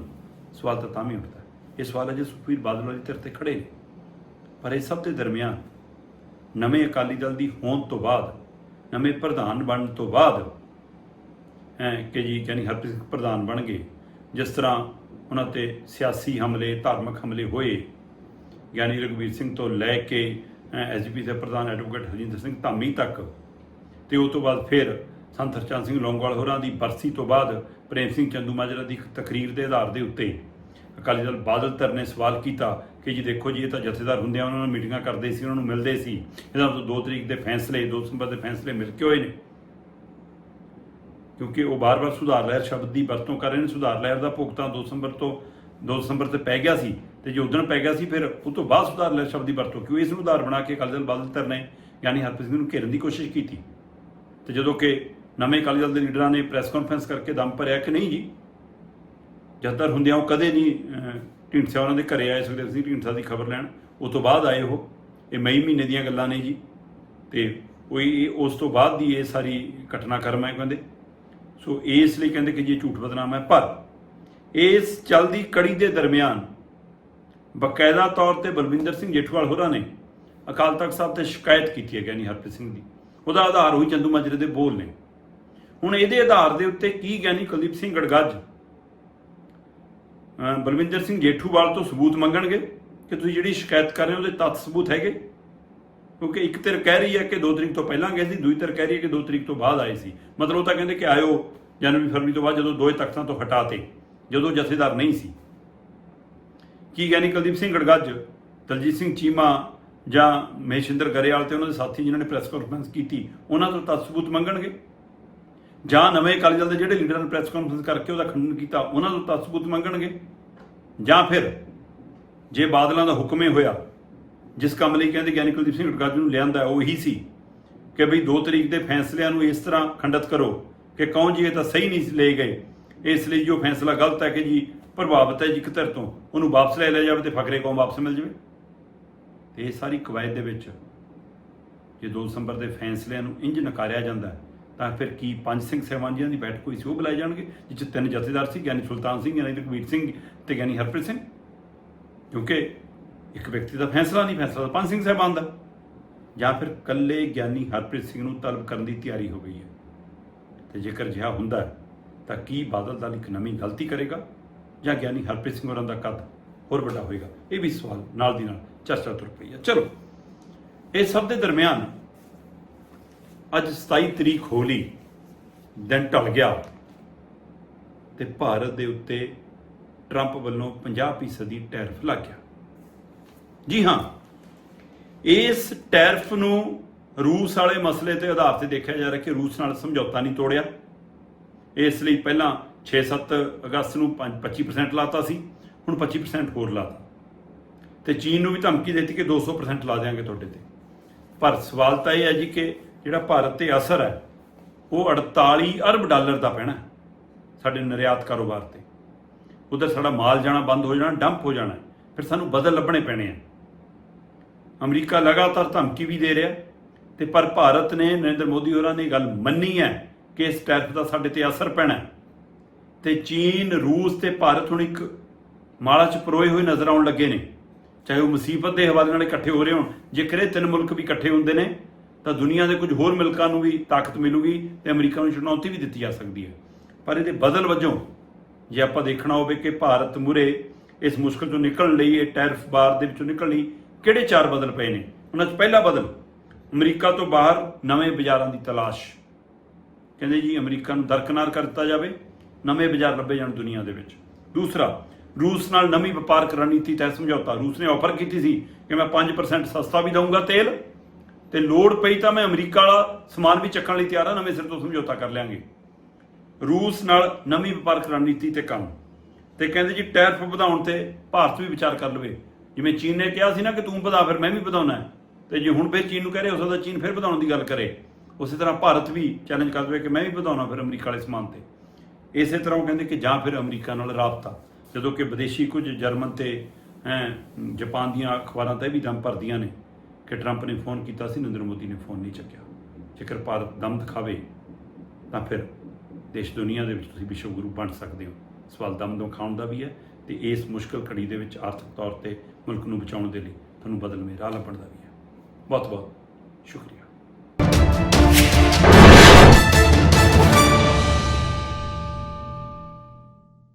ਸਵਾਲ ਤਾਂ ਤਾਂ ਵੀ ਉੱਠਦਾ ਇਹ ਸਵਾਲ ਅਜੇ ਸੁਖਬੀਰ ਬਾਦਲ ਵਾਲੀ ਧਿਰ ਤੇ ਖੜੇ ਨੇ। ਪਰ ਇਹ ਸਭ ਦੇ ਦਰਮਿਆਨ ਨਵੇਂ ਅਕਾਲੀ ਦਲ ਦੀ ਹੋਂਦ ਤੋਂ ਬਾਅਦ ਨਵੇਂ ਪ੍ਰਧਾਨ ਬਣਨ ਤੋਂ ਬਾਅਦ ਹੈ ਕਿ ਜੀ ਯਾਨੀ ਹਰਪ੍ਰੀਤ ਸਿੰਘ ਪ੍ਰਧਾਨ ਬਣ ਗਏ, ਜਿਸ ਤਰ੍ਹਾਂ ਉਹਨਾਂ ਤੇ ਸਿਆਸੀ ਹਮਲੇ, ਧਾਰਮਿਕ ਹਮਲੇ ਹੋਏ, ਗਿਆਨੀ ਰਘਵੀਰ ਸਿੰਘ ਤੋਂ ਲੈ ਕੇ ਐਸਜੀਪੀ ਦੇ ਪ੍ਰਧਾਨ ਐਡਵੋਕੇਟ ਹਰਜਿੰਦਰ ਸਿੰਘ ਧਾਮੀ ਤੱਕ, ਤੇ ਉਸ ਤੋਂ ਬਾਅਦ ਫਿਰ ਸੰਤ ਹਰਚੰਦ ਸਿੰਘ ਲੌਂਗਵਾਲ ਹੋਰਾਂ ਦੀ ਬਰਸੀ ਤੋਂ ਬਾਅਦ ਪ੍ਰੇਮ ਸਿੰਘ ਚੰਦੂਮਾਜਰਾ ਦੀ ਤਕਰੀਰ ਦੇ ਆਧਾਰ ਦੇ ਉੱਤੇ ਅਕਾਲੀ ਦਲ ਬਾਦਲ ਧਰ ਨੇ ਸਵਾਲ ਕੀਤਾ ਕਿ ਜੀ ਦੇਖੋ ਜੀ, ਇਹ ਤਾਂ ਜਥੇਦਾਰ ਹੁੰਦੇ ਆ, ਉਹਨਾਂ ਨਾਲ ਮੀਟਿੰਗਾਂ ਕਰਦੇ ਸੀ, ਉਹਨਾਂ ਨੂੰ ਮਿਲਦੇ ਸੀ। ਇਹਨਾਂ ਤੋਂ 2 ਤਰੀਕ ਦੇ ਫੈਸਲੇ 2 ਦਸੰਬਰ ਦੇ ਫੈਸਲੇ ਮਿਲ ਕੇ ਹੋਏ ਨੇ। ਕਿਉਂਕਿ ਉਹ ਬਾਰ-ਬਾਰ ਸੁਧਾਰ ਲਹਿਰ ਸ਼ਬਦ ਦੀ ਵਰਤੋਂ ਕਰ ਰਹੇ ਨੇ। ਸੁਧਾਰ ਲਹਿਰ ਦਾ ਭੁਗਤਾਨ 2 ਦਸੰਬਰ ਤੋਂ 2 ਦਸੰਬਰ ਤੇ ਪੈ ਗਿਆ ਸੀ ਤੇ ਜੋ ਉਦੋਂ ਪੈ ਗਿਆ ਸੀ, ਫਿਰ ਉਹ ਤੋਂ ਬਾਅਦ ਸੁਧਾਰ ਲਹਿਰ ਸ਼ਬਦ ਦੀ ਵਰਤੋਂ ਕਿਉਂ ਇਸ ਨੂੰ ਉਧਾਰ ਬਣਾ ਕੇ ਅਕਾਲੀ ਦਲ ਬਾਦਲ ਧਰ ਨੇ ਯਾਨੀ ਹਰਪ੍ਰੀਤ ਸਿੰਘ ਨੂੰ ਘੇਰਨ ਦੀ ਕੋਸ਼ਿਸ਼ ਕੀਤੀ? ਤੇ ਜਦੋਂ ਕਿ ਨਵੇਂ ਅਕਾਲੀ ਦਲ ਦੇ ਲੀਡਰਾਂ ਨੇ ਪ੍ਰੈਸ ਕਾਨਫਰੰਸ ਕਰਕੇ ਦਮ ਭਰਿਆ ਕਿ ਨਹੀਂ ਜੀ ਜਥੇਦਾਰ ਹੁੰਦਿਆਂ ਉਹ ਕਦੇ ਨਹੀਂ ਢੀਂਡਸਾ ਉਹਨਾਂ ਦੇ ਘਰੇ ਆਏ ਸੁਖਦੇਵ ਸਿੰਘ ਢੀਂਡਸਾ ਦੀ ਖਬਰ ਲੈਣ। ਉਹ ਤੋਂ ਬਾਅਦ ਆਏ ਉਹ। ਇਹ ਮਈ ਮਹੀਨੇ ਦੀਆਂ ਗੱਲਾਂ ਨੇ ਜੀ। ਤੇ ਕੋਈ ਉਸ ਤੋਂ ਬਾਅਦ ਦੀ ਇਹ ਸਾਰੀ ਘਟਨਾਕ੍ਰਮ ਹੈ ਕਹਿੰਦੇ। ਸੋ ਇਸ ਲਈ ਕਹਿੰਦੇ ਕਿ ਜੀ ਇਹ ਝੂਠ ਬਦਨਾਮ ਹੈ। ਪਰ ਇਸ ਚਲਦੀ ਕੜੀ ਦੇ ਦਰਮਿਆਨ ਬਕਾਇਦਾ ਤੌਰ ਤੇ ਬਲਵਿੰਦਰ ਸਿੰਘ ਜੇਠਵਾਲ ਹੋਰਾਂ ਨੇ ਅਕਾਲ ਤਖਤ ਸਾਹਿਬ ਤੇ ਸ਼ਿਕਾਇਤ ਕੀਤੀ ਹੈ ਗਿਆਨੀ ਹਰਪ੍ਰੀਤ ਸਿੰਘ ਦੀ। ਉਹਦਾ ਆਧਾਰ ਹੋਈ ਚੰਦੂ ਮਾਜਰੇ ਦੇ ਬੋਲ ਨੇ। ਹੁਣ ਇਹਦੇ ਆਧਾਰ ਦੇ ਉੱਤੇ ਕੀ ਗਿਆਨੀ ਕੁਲਦੀਪ ਸਿੰਘ ਗੜਗੱਜ ਬਲਵਿੰਦਰ ਸਿੰਘ ਜੇਠੂਵਾਲ ਤੋਂ ਸਬੂਤ ਮੰਗਣਗੇ ਕਿ ਤੁਸੀਂ ਜਿਹੜੀ ਸ਼ਿਕਾਇਤ ਕਰ ਰਹੇ ਹੋ ਉਹਦੇ ਤੱਥ ਸਬੂਤ ਹੈਗੇ? ਕਿਉਂਕਿ ਇੱਕ ਧਿਰ ਕਹਿ ਰਹੀ ਹੈ ਕਿ 2 ਤਰੀਕ ਤੋਂ ਪਹਿਲਾਂ ਗਏ ਸੀ ਦੂਜੀ ਧਿਰ ਕਹਿ ਰਹੀ ਹੈ ਕਿ 2 ਤਰੀਕ ਤੋਂ ਬਾਅਦ ਆਏ ਸੀ। ਮਤਲਬ ਉਹ ਤਾਂ ਕਹਿੰਦੇ ਕਿ ਆਇਓ ਜਨਵਰੀ, ਫਰਵਰੀ ਤੋਂ ਬਾਅਦ ਜਦੋਂ ਦੋਏ ਤਖਤਾਂ ਤੋਂ ਹਟਾਤੇ, ਜਦੋਂ ਜਥੇਦਾਰ ਨਹੀਂ ਸੀ। ਕੀ ਗਿਆਨੀ ਕੁਲਦੀਪ ਸਿੰਘ ਗੜਗੱਜ, ਦਲਜੀਤ ਸਿੰਘ ਚੀਮਾ ਜਾਂ ਮਹੇਸ਼ਿੰਦਰ ਗਰੇਵਾਲ ਤੇ ਉਹਨਾਂ ਦੇ ਸਾਥੀ ਜਿਨ੍ਹਾਂ ਨੇ ਪ੍ਰੈਸ ਕਾਨਫਰੰਸ ਕੀਤੀ, ਉਹਨਾਂ ਤੋਂ ਤੱਥ ਸਬੂਤ ਮੰਗਣਗੇ? ਜਾਂ ਨਵੇਂ ਅਕਾਲੀ ਦਲ ਦੇ ਜਿਹੜੇ ਲੀਡਰਾਂ ਨੇ ਪ੍ਰੈਸ ਕਾਨਫਰੰਸ ਕਰਕੇ ਉਹਦਾ ਖੰਡਨ ਕੀਤਾ ਉਹਨਾਂ ਨੂੰ ਤਾਂ ਸਬੂਤ ਮੰਗਣਗੇ? ਜਾਂ ਫਿਰ ਜੇ ਬਾਦਲਾਂ ਦਾ ਹੁਕਮੇ ਹੋਇਆ ਜਿਸ ਕੰਮ ਲਈ ਕਹਿੰਦੇ ਗਿਆਨੀ ਕੁਲਦੀਪ ਸਿੰਘ ਗੜਗੱਜ ਨੂੰ ਲਿਆਂਦਾ ਉਹ ਹੀ ਸੀ ਕਿ ਬਈ 2 ਤਰੀਕ ਦੇ ਫੈਸਲਿਆਂ ਨੂੰ ਇਸ ਤਰ੍ਹਾਂ ਖੰਡਿਤ ਕਰੋ ਕਿ ਕੌਣ ਜੀ ਇਹ ਤਾਂ ਸਹੀ ਨਹੀਂ ਲਏ ਗਏ। ਇਸ ਲਈ ਜੋ ਫੈਸਲਾ ਗਲਤ ਹੈ ਕਿ ਜੀ ਪ੍ਰਭਾਵਿਤ ਹੈ ਜੀ ਇੱਕ ਧਿਰ ਤੋਂ ਉਹਨੂੰ ਵਾਪਸ ਲੈ ਲਿਆ ਜਾਵੇ ਤੇ ਫਕਰੇ ਕੌਮ ਵਾਪਸ ਮਿਲ ਜਾਵੇ। ਤੇ ਇਹ ਸਾਰੀ ਕਵਾਇਦ ਦੇ ਵਿੱਚ ਜੇ 2 ਦਸੰਬਰ ਦੇ ਫੈਸਲਿਆਂ ਨੂੰ ਇੰਜ ਨਕਾਰਿਆ ਜਾਂਦਾ ਹੈ, ਤਾਂ ਫਿਰ ਕੀ ਪੰਜ ਸਿੰਘ ਸਹਿਬਾਨ ਜੀਆਂ ਦੀ ਬੈਠਕ ਹੋਈ ਸੀ, ਉਹ ਬੁਲਾਏ ਜਾਣਗੇ, ਜਿਸ 'ਚ ਤਿੰਨ ਜਥੇਦਾਰ ਸੀ, ਗਿਆਨੀ ਸੁਲਤਾਨ ਸਿੰਘ, ਗਿਆਨੀ ਰਘਵੀਰ ਸਿੰਘ ਤੇ ਗਿਆਨੀ ਹਰਪ੍ਰੀਤ ਸਿੰਘ। ਕਿਉਂਕਿ ਇੱਕ ਵਿਅਕਤੀ ਦਾ ਫੈਸਲਾ ਨਹੀਂ, ਫੈਸਲਾ ਤਾਂ ਪੰਜ ਸਿੰਘ ਸਹਿਬਾਨ ਦਾ। ਜਾਂ ਫਿਰ ਕੱਲੇ ਗਿਆਨੀ ਹਰਪ੍ਰੀਤ ਸਿੰਘ ਨੂੰ ਤਲਬ ਕਰਨ ਦੀ ਤਿਆਰੀ ਹੋ ਗਈ ਹੈ। ਤੇ ਜੇਕਰ ਅਜਿਹਾ ਹੁੰਦਾ ਤਾਂ ਕੀ ਬਾਦਲ ਦਲ ਇੱਕ ਨਵੀਂ ਗਲਤੀ ਕਰੇਗਾ? ਜਾਂ ਗਿਆਨੀ ਹਰਪ੍ਰੀਤ ਸਿੰਘ ਹੋਰਾਂ ਦਾ ਕੱਦ ਹੋਰ ਵੱਡਾ ਹੋਏਗਾ? ਇਹ ਵੀ ਸਵਾਲ ਨਾਲ ਦੀ ਨਾਲ ਚਰਚਾ ਤੁਰ ਪਈ ਹੈ। ਚਲੋ, ਇਹ ਸਭ ਦੇ ਦਰਮਿਆਨ ਅੱਜ 27 ਤਰੀਕ ਹੋਲੀ ਦਿਨ ਢਲ ਗਿਆ ਤੇ ਭਾਰਤ ਦੇ ਉੱਤੇ ਟਰੰਪ ਵੱਲੋਂ 50% ਦੀ ਟੈਰਿਫ ਲੱਗ ਗਿਆ ਜੀ ਹਾਂ, ਇਸ ਟੈਰਫ ਨੂੰ ਰੂਸ ਵਾਲੇ ਮਸਲੇ ਤੇ ਆਧਾਰ ਤੇ ਦੇਖਿਆ ਜਾ ਰਿਹਾ ਕਿ ਰੂਸ ਨਾਲ ਸਮਝੌਤਾ ਨਹੀਂ ਤੋੜਿਆ। ਇਸ ਲਈ ਪਹਿਲਾਂ 6-7 ਅਗਸਤ ਨੂੰ 25% ਲਾਤਾ ਸੀ, ਹੁਣ 25% ਹੋਰ ਲਾਤਾ। ਤੇ ਚੀਨ ਨੂੰ ਵੀ ਧਮਕੀ ਦਿੱਤੀ ਕਿ 200% ਲਾ ਦੇਵਾਂਗੇ ਤੁਹਾਡੇ ਤੇ। ਪਰ ਸਵਾਲ ਤਾਂ ਇਹ ਹੈ ਜੀ ਕਿ ਜਿਹੜਾ ਭਾਰਤ ਤੇ ਅਸਰ ਹੈ, ਉਹ 48 ਅਰਬ ਡਾਲਰ ਦਾ ਪੈਣਾ ਸਾਡੇ ਨਿਰਯਾਤ ਕਾਰੋਬਾਰ ਤੇ। ਉਧਰ ਸਾਡਾ ਮਾਲ ਜਾਣਾ ਬੰਦ ਹੋ ਜਾਣਾ, ਡੰਪ ਹੋ ਜਾਣਾ ਫਿਰ ਸਾਨੂੰ ਬਦਲ ਲੱਭਣੇ ਪੈਣੇ ਆ। ਅਮਰੀਕਾ ਲਗਾਤਾਰ ਧਮਕੀ ਵੀ ਦੇ ਰਿਹਾ ਤੇ ਪਰ ਭਾਰਤ ਨੇ ਨਰਿੰਦਰ ਮੋਦੀ ਹੋਰਾਂ ਨੇ ਇਹ ਗੱਲ ਮੰਨੀ ਹੈ ਕਿ ਇਸ ਟੈਰਿਫ ਦਾ ਸਾਡੇ ਤੇ ਅਸਰ ਪੈਣਾ ਹੈ। ਤੇ ਚੀਨ, ਰੂਸ ਤੇ ਭਾਰਤ ਹੁਣ ਇੱਕ ਮਾਲਾ ਚ ਪਰੋਏ ਹੋਏ ਨਜ਼ਰ ਆਉਣ ਲੱਗੇ ਨੇ। ਚਾਹੇ ਉਹ ਮੁਸੀਬਤ ਦੇ ਹਵਾਲੇ ਨਾਲ ਇਕੱਠੇ ਹੋ ਰਹੇ ਹੋਣ, ਜੇਕਰ ਇਹ ਤਿੰਨ ਮੁਲਕ ਵੀ ਇਕੱਠੇ ਹੁੰਦੇ ਨੇ ਤਾਂ ਦੁਨੀਆ ਦੇ ਕੁਝ ਹੋਰ ਮੁਲਕਾਂ ਨੂੰ ਵੀ ਤਾਕਤ ਮਿਲੂਗੀ ਤੇ ਅਮਰੀਕਾ ਨੂੰ ਚੁਣੌਤੀ ਵੀ ਦਿੱਤੀ ਜਾ ਸਕਦੀ ਹੈ। ਪਰ ਇਹਦੇ ਬਦਲ ਵਜੋਂ ਜੇ ਆਪਾਂ ਦੇਖਣਾ ਹੋਵੇ ਕਿ ਭਾਰਤ ਮੁਰੇ ਇਸ ਮੁਸ਼ਕਲ ਤੋਂ ਨਿਕਲਣ ਲਈ, ਇਹ ਟੈਰਫ ਬਾਰ ਦੇ ਵਿੱਚੋਂ ਨਿਕਲਣ ਲਈ ਕਿਹੜੇ ਚਾਰ ਬਦਲ ਪਏ ਨੇ? ਉਹਨਾਂ 'ਚ ਪਹਿਲਾ ਬਦਲ ਅਮਰੀਕਾ ਤੋਂ ਬਾਹਰ ਨਵੇਂ ਬਾਜ਼ਾਰਾਂ ਦੀ ਤਲਾਸ਼। ਕਹਿੰਦੇ ਜੀ ਅਮਰੀਕਾ ਨੂੰ ਦਰਕਨਾਰ ਕਰ ਦਿੱਤਾ ਜਾਵੇ, ਨਵੇਂ ਬਾਜ਼ਾਰ ਲੱਭੇ ਜਾਣ ਦੁਨੀਆ ਦੇ ਵਿੱਚ। ਦੂਸਰਾ, ਰੂਸ ਨਾਲ ਨਵੀਂ ਵਪਾਰਕ ਰਣਨੀਤੀ ਤਹਿ ਸਮਝੌਤਾ। ਰੂਸ ਨੇ ਆਫਰ ਕੀਤੀ ਸੀ ਕਿ ਮੈਂ 5% ਸਸਤਾ ਵੀ ਦਊਂਗਾ ਤੇਲ ਤੇ ਲੋੜ ਪਈ ਤਾਂ ਮੈਂ ਅਮਰੀਕਾ ਵਾਲਾ ਸਮਾਨ ਵੀ ਚੱਕਣ ਲਈ ਤਿਆਰ ਹਾਂ ਨਵੇਂ ਸਿਰ ਤੋਂ ਸਮਝੌਤਾ ਕਰ ਲਿਆਂਗੇ। ਰੂਸ ਨਾਲ ਨਵੀਂ ਵਪਾਰਕ ਰਣਨੀਤੀ ਤੇ ਕੰਮ। ਤੇ ਕਹਿੰਦੇ ਜੀ ਟੈਰਫ ਵਧਾਉਣ ਤੇ ਭਾਰਤ ਵੀ ਵਿਚਾਰ ਕਰ ਲਵੇ। ਜਿਵੇਂ ਚੀਨ ਨੇ ਕਿਹਾ ਸੀ ਨਾ ਕਿ ਤੂੰ ਵਧਾ, ਫਿਰ ਮੈਂ ਵੀ ਵਧਾਉਣਾ ਹੈ। ਤੇ ਜੇ ਹੁਣ ਫਿਰ ਚੀਨ ਨੂੰ ਕਹਿ ਰਹੇ, ਹੋ ਸਕਦਾ ਚੀਨ ਫਿਰ ਵਧਾਉਣ ਦੀ ਗੱਲ ਕਰੇ। ਉਸੇ ਤਰ੍ਹਾਂ ਭਾਰਤ ਵੀ ਚੈਲੰਜ ਕਰ ਦੇਵੇ ਕਿ ਮੈਂ ਵੀ ਵਧਾਉਣਾ ਫਿਰ ਅਮਰੀਕਾ ਵਾਲੇ ਸਮਾਨ ਤੇ। ਇਸੇ ਤਰ੍ਹਾਂ ਉਹ ਕਹਿੰਦੇ ਕਿ ਜਾਂ ਫਿਰ ਅਮਰੀਕਾ ਨਾਲ ਰਾਬਤਾ। ਜਦੋਂ ਕਿ ਵਿਦੇਸ਼ੀ ਕੁਝ ਜਰਮਨ ਤੇ, ਹੈਂ, ਜਾਪਾਨ ਦੀਆਂ ਅਖਬਾਰਾਂ ਤੇ ਵੀ ਦਮ ਭਰਦੀਆਂ ਨੇ। ਕਿ ਟਰੰਪ ਨੇ ਫੋਨ ਕੀਤਾ ਸੀ, ਨਰਿੰਦਰ ਮੋਦੀ ਨੇ ਫੋਨ ਨਹੀਂ ਚੱਕਿਆ। ਜੇਕਰ ਭਾਰਤ ਦਮ ਦਿਖਾਵੇ, ਤਾਂ ਫਿਰ ਦੇਸ਼ ਦੁਨੀਆ ਦੇ ਵਿੱਚ ਤੁਸੀਂ ਵਿਸ਼ਵ ਗੁਰੂ ਬਣ ਸਕਦੇ ਹੋ। ਸਵਾਲ ਦਮ ਦਿਖਾਉਣ ਦਾ ਵੀ ਹੈ ਤੇ ਇਸ ਮੁਸ਼ਕਲ ਘੜੀ ਦੇ ਵਿੱਚ ਆਰਥਿਕ ਤੌਰ ਤੇ ਮੁਲਕ ਨੂੰ ਬਚਾਉਣ ਦੇ ਲਈ ਤੁਹਾਨੂੰ ਬਦਲਵੇਂ ਰਾਹ ਲੱਭਣ ਦਾ ਵੀ ਹੈ। ਬਹੁਤ ਬਹੁਤ ਸ਼ੁਕਰੀਆ।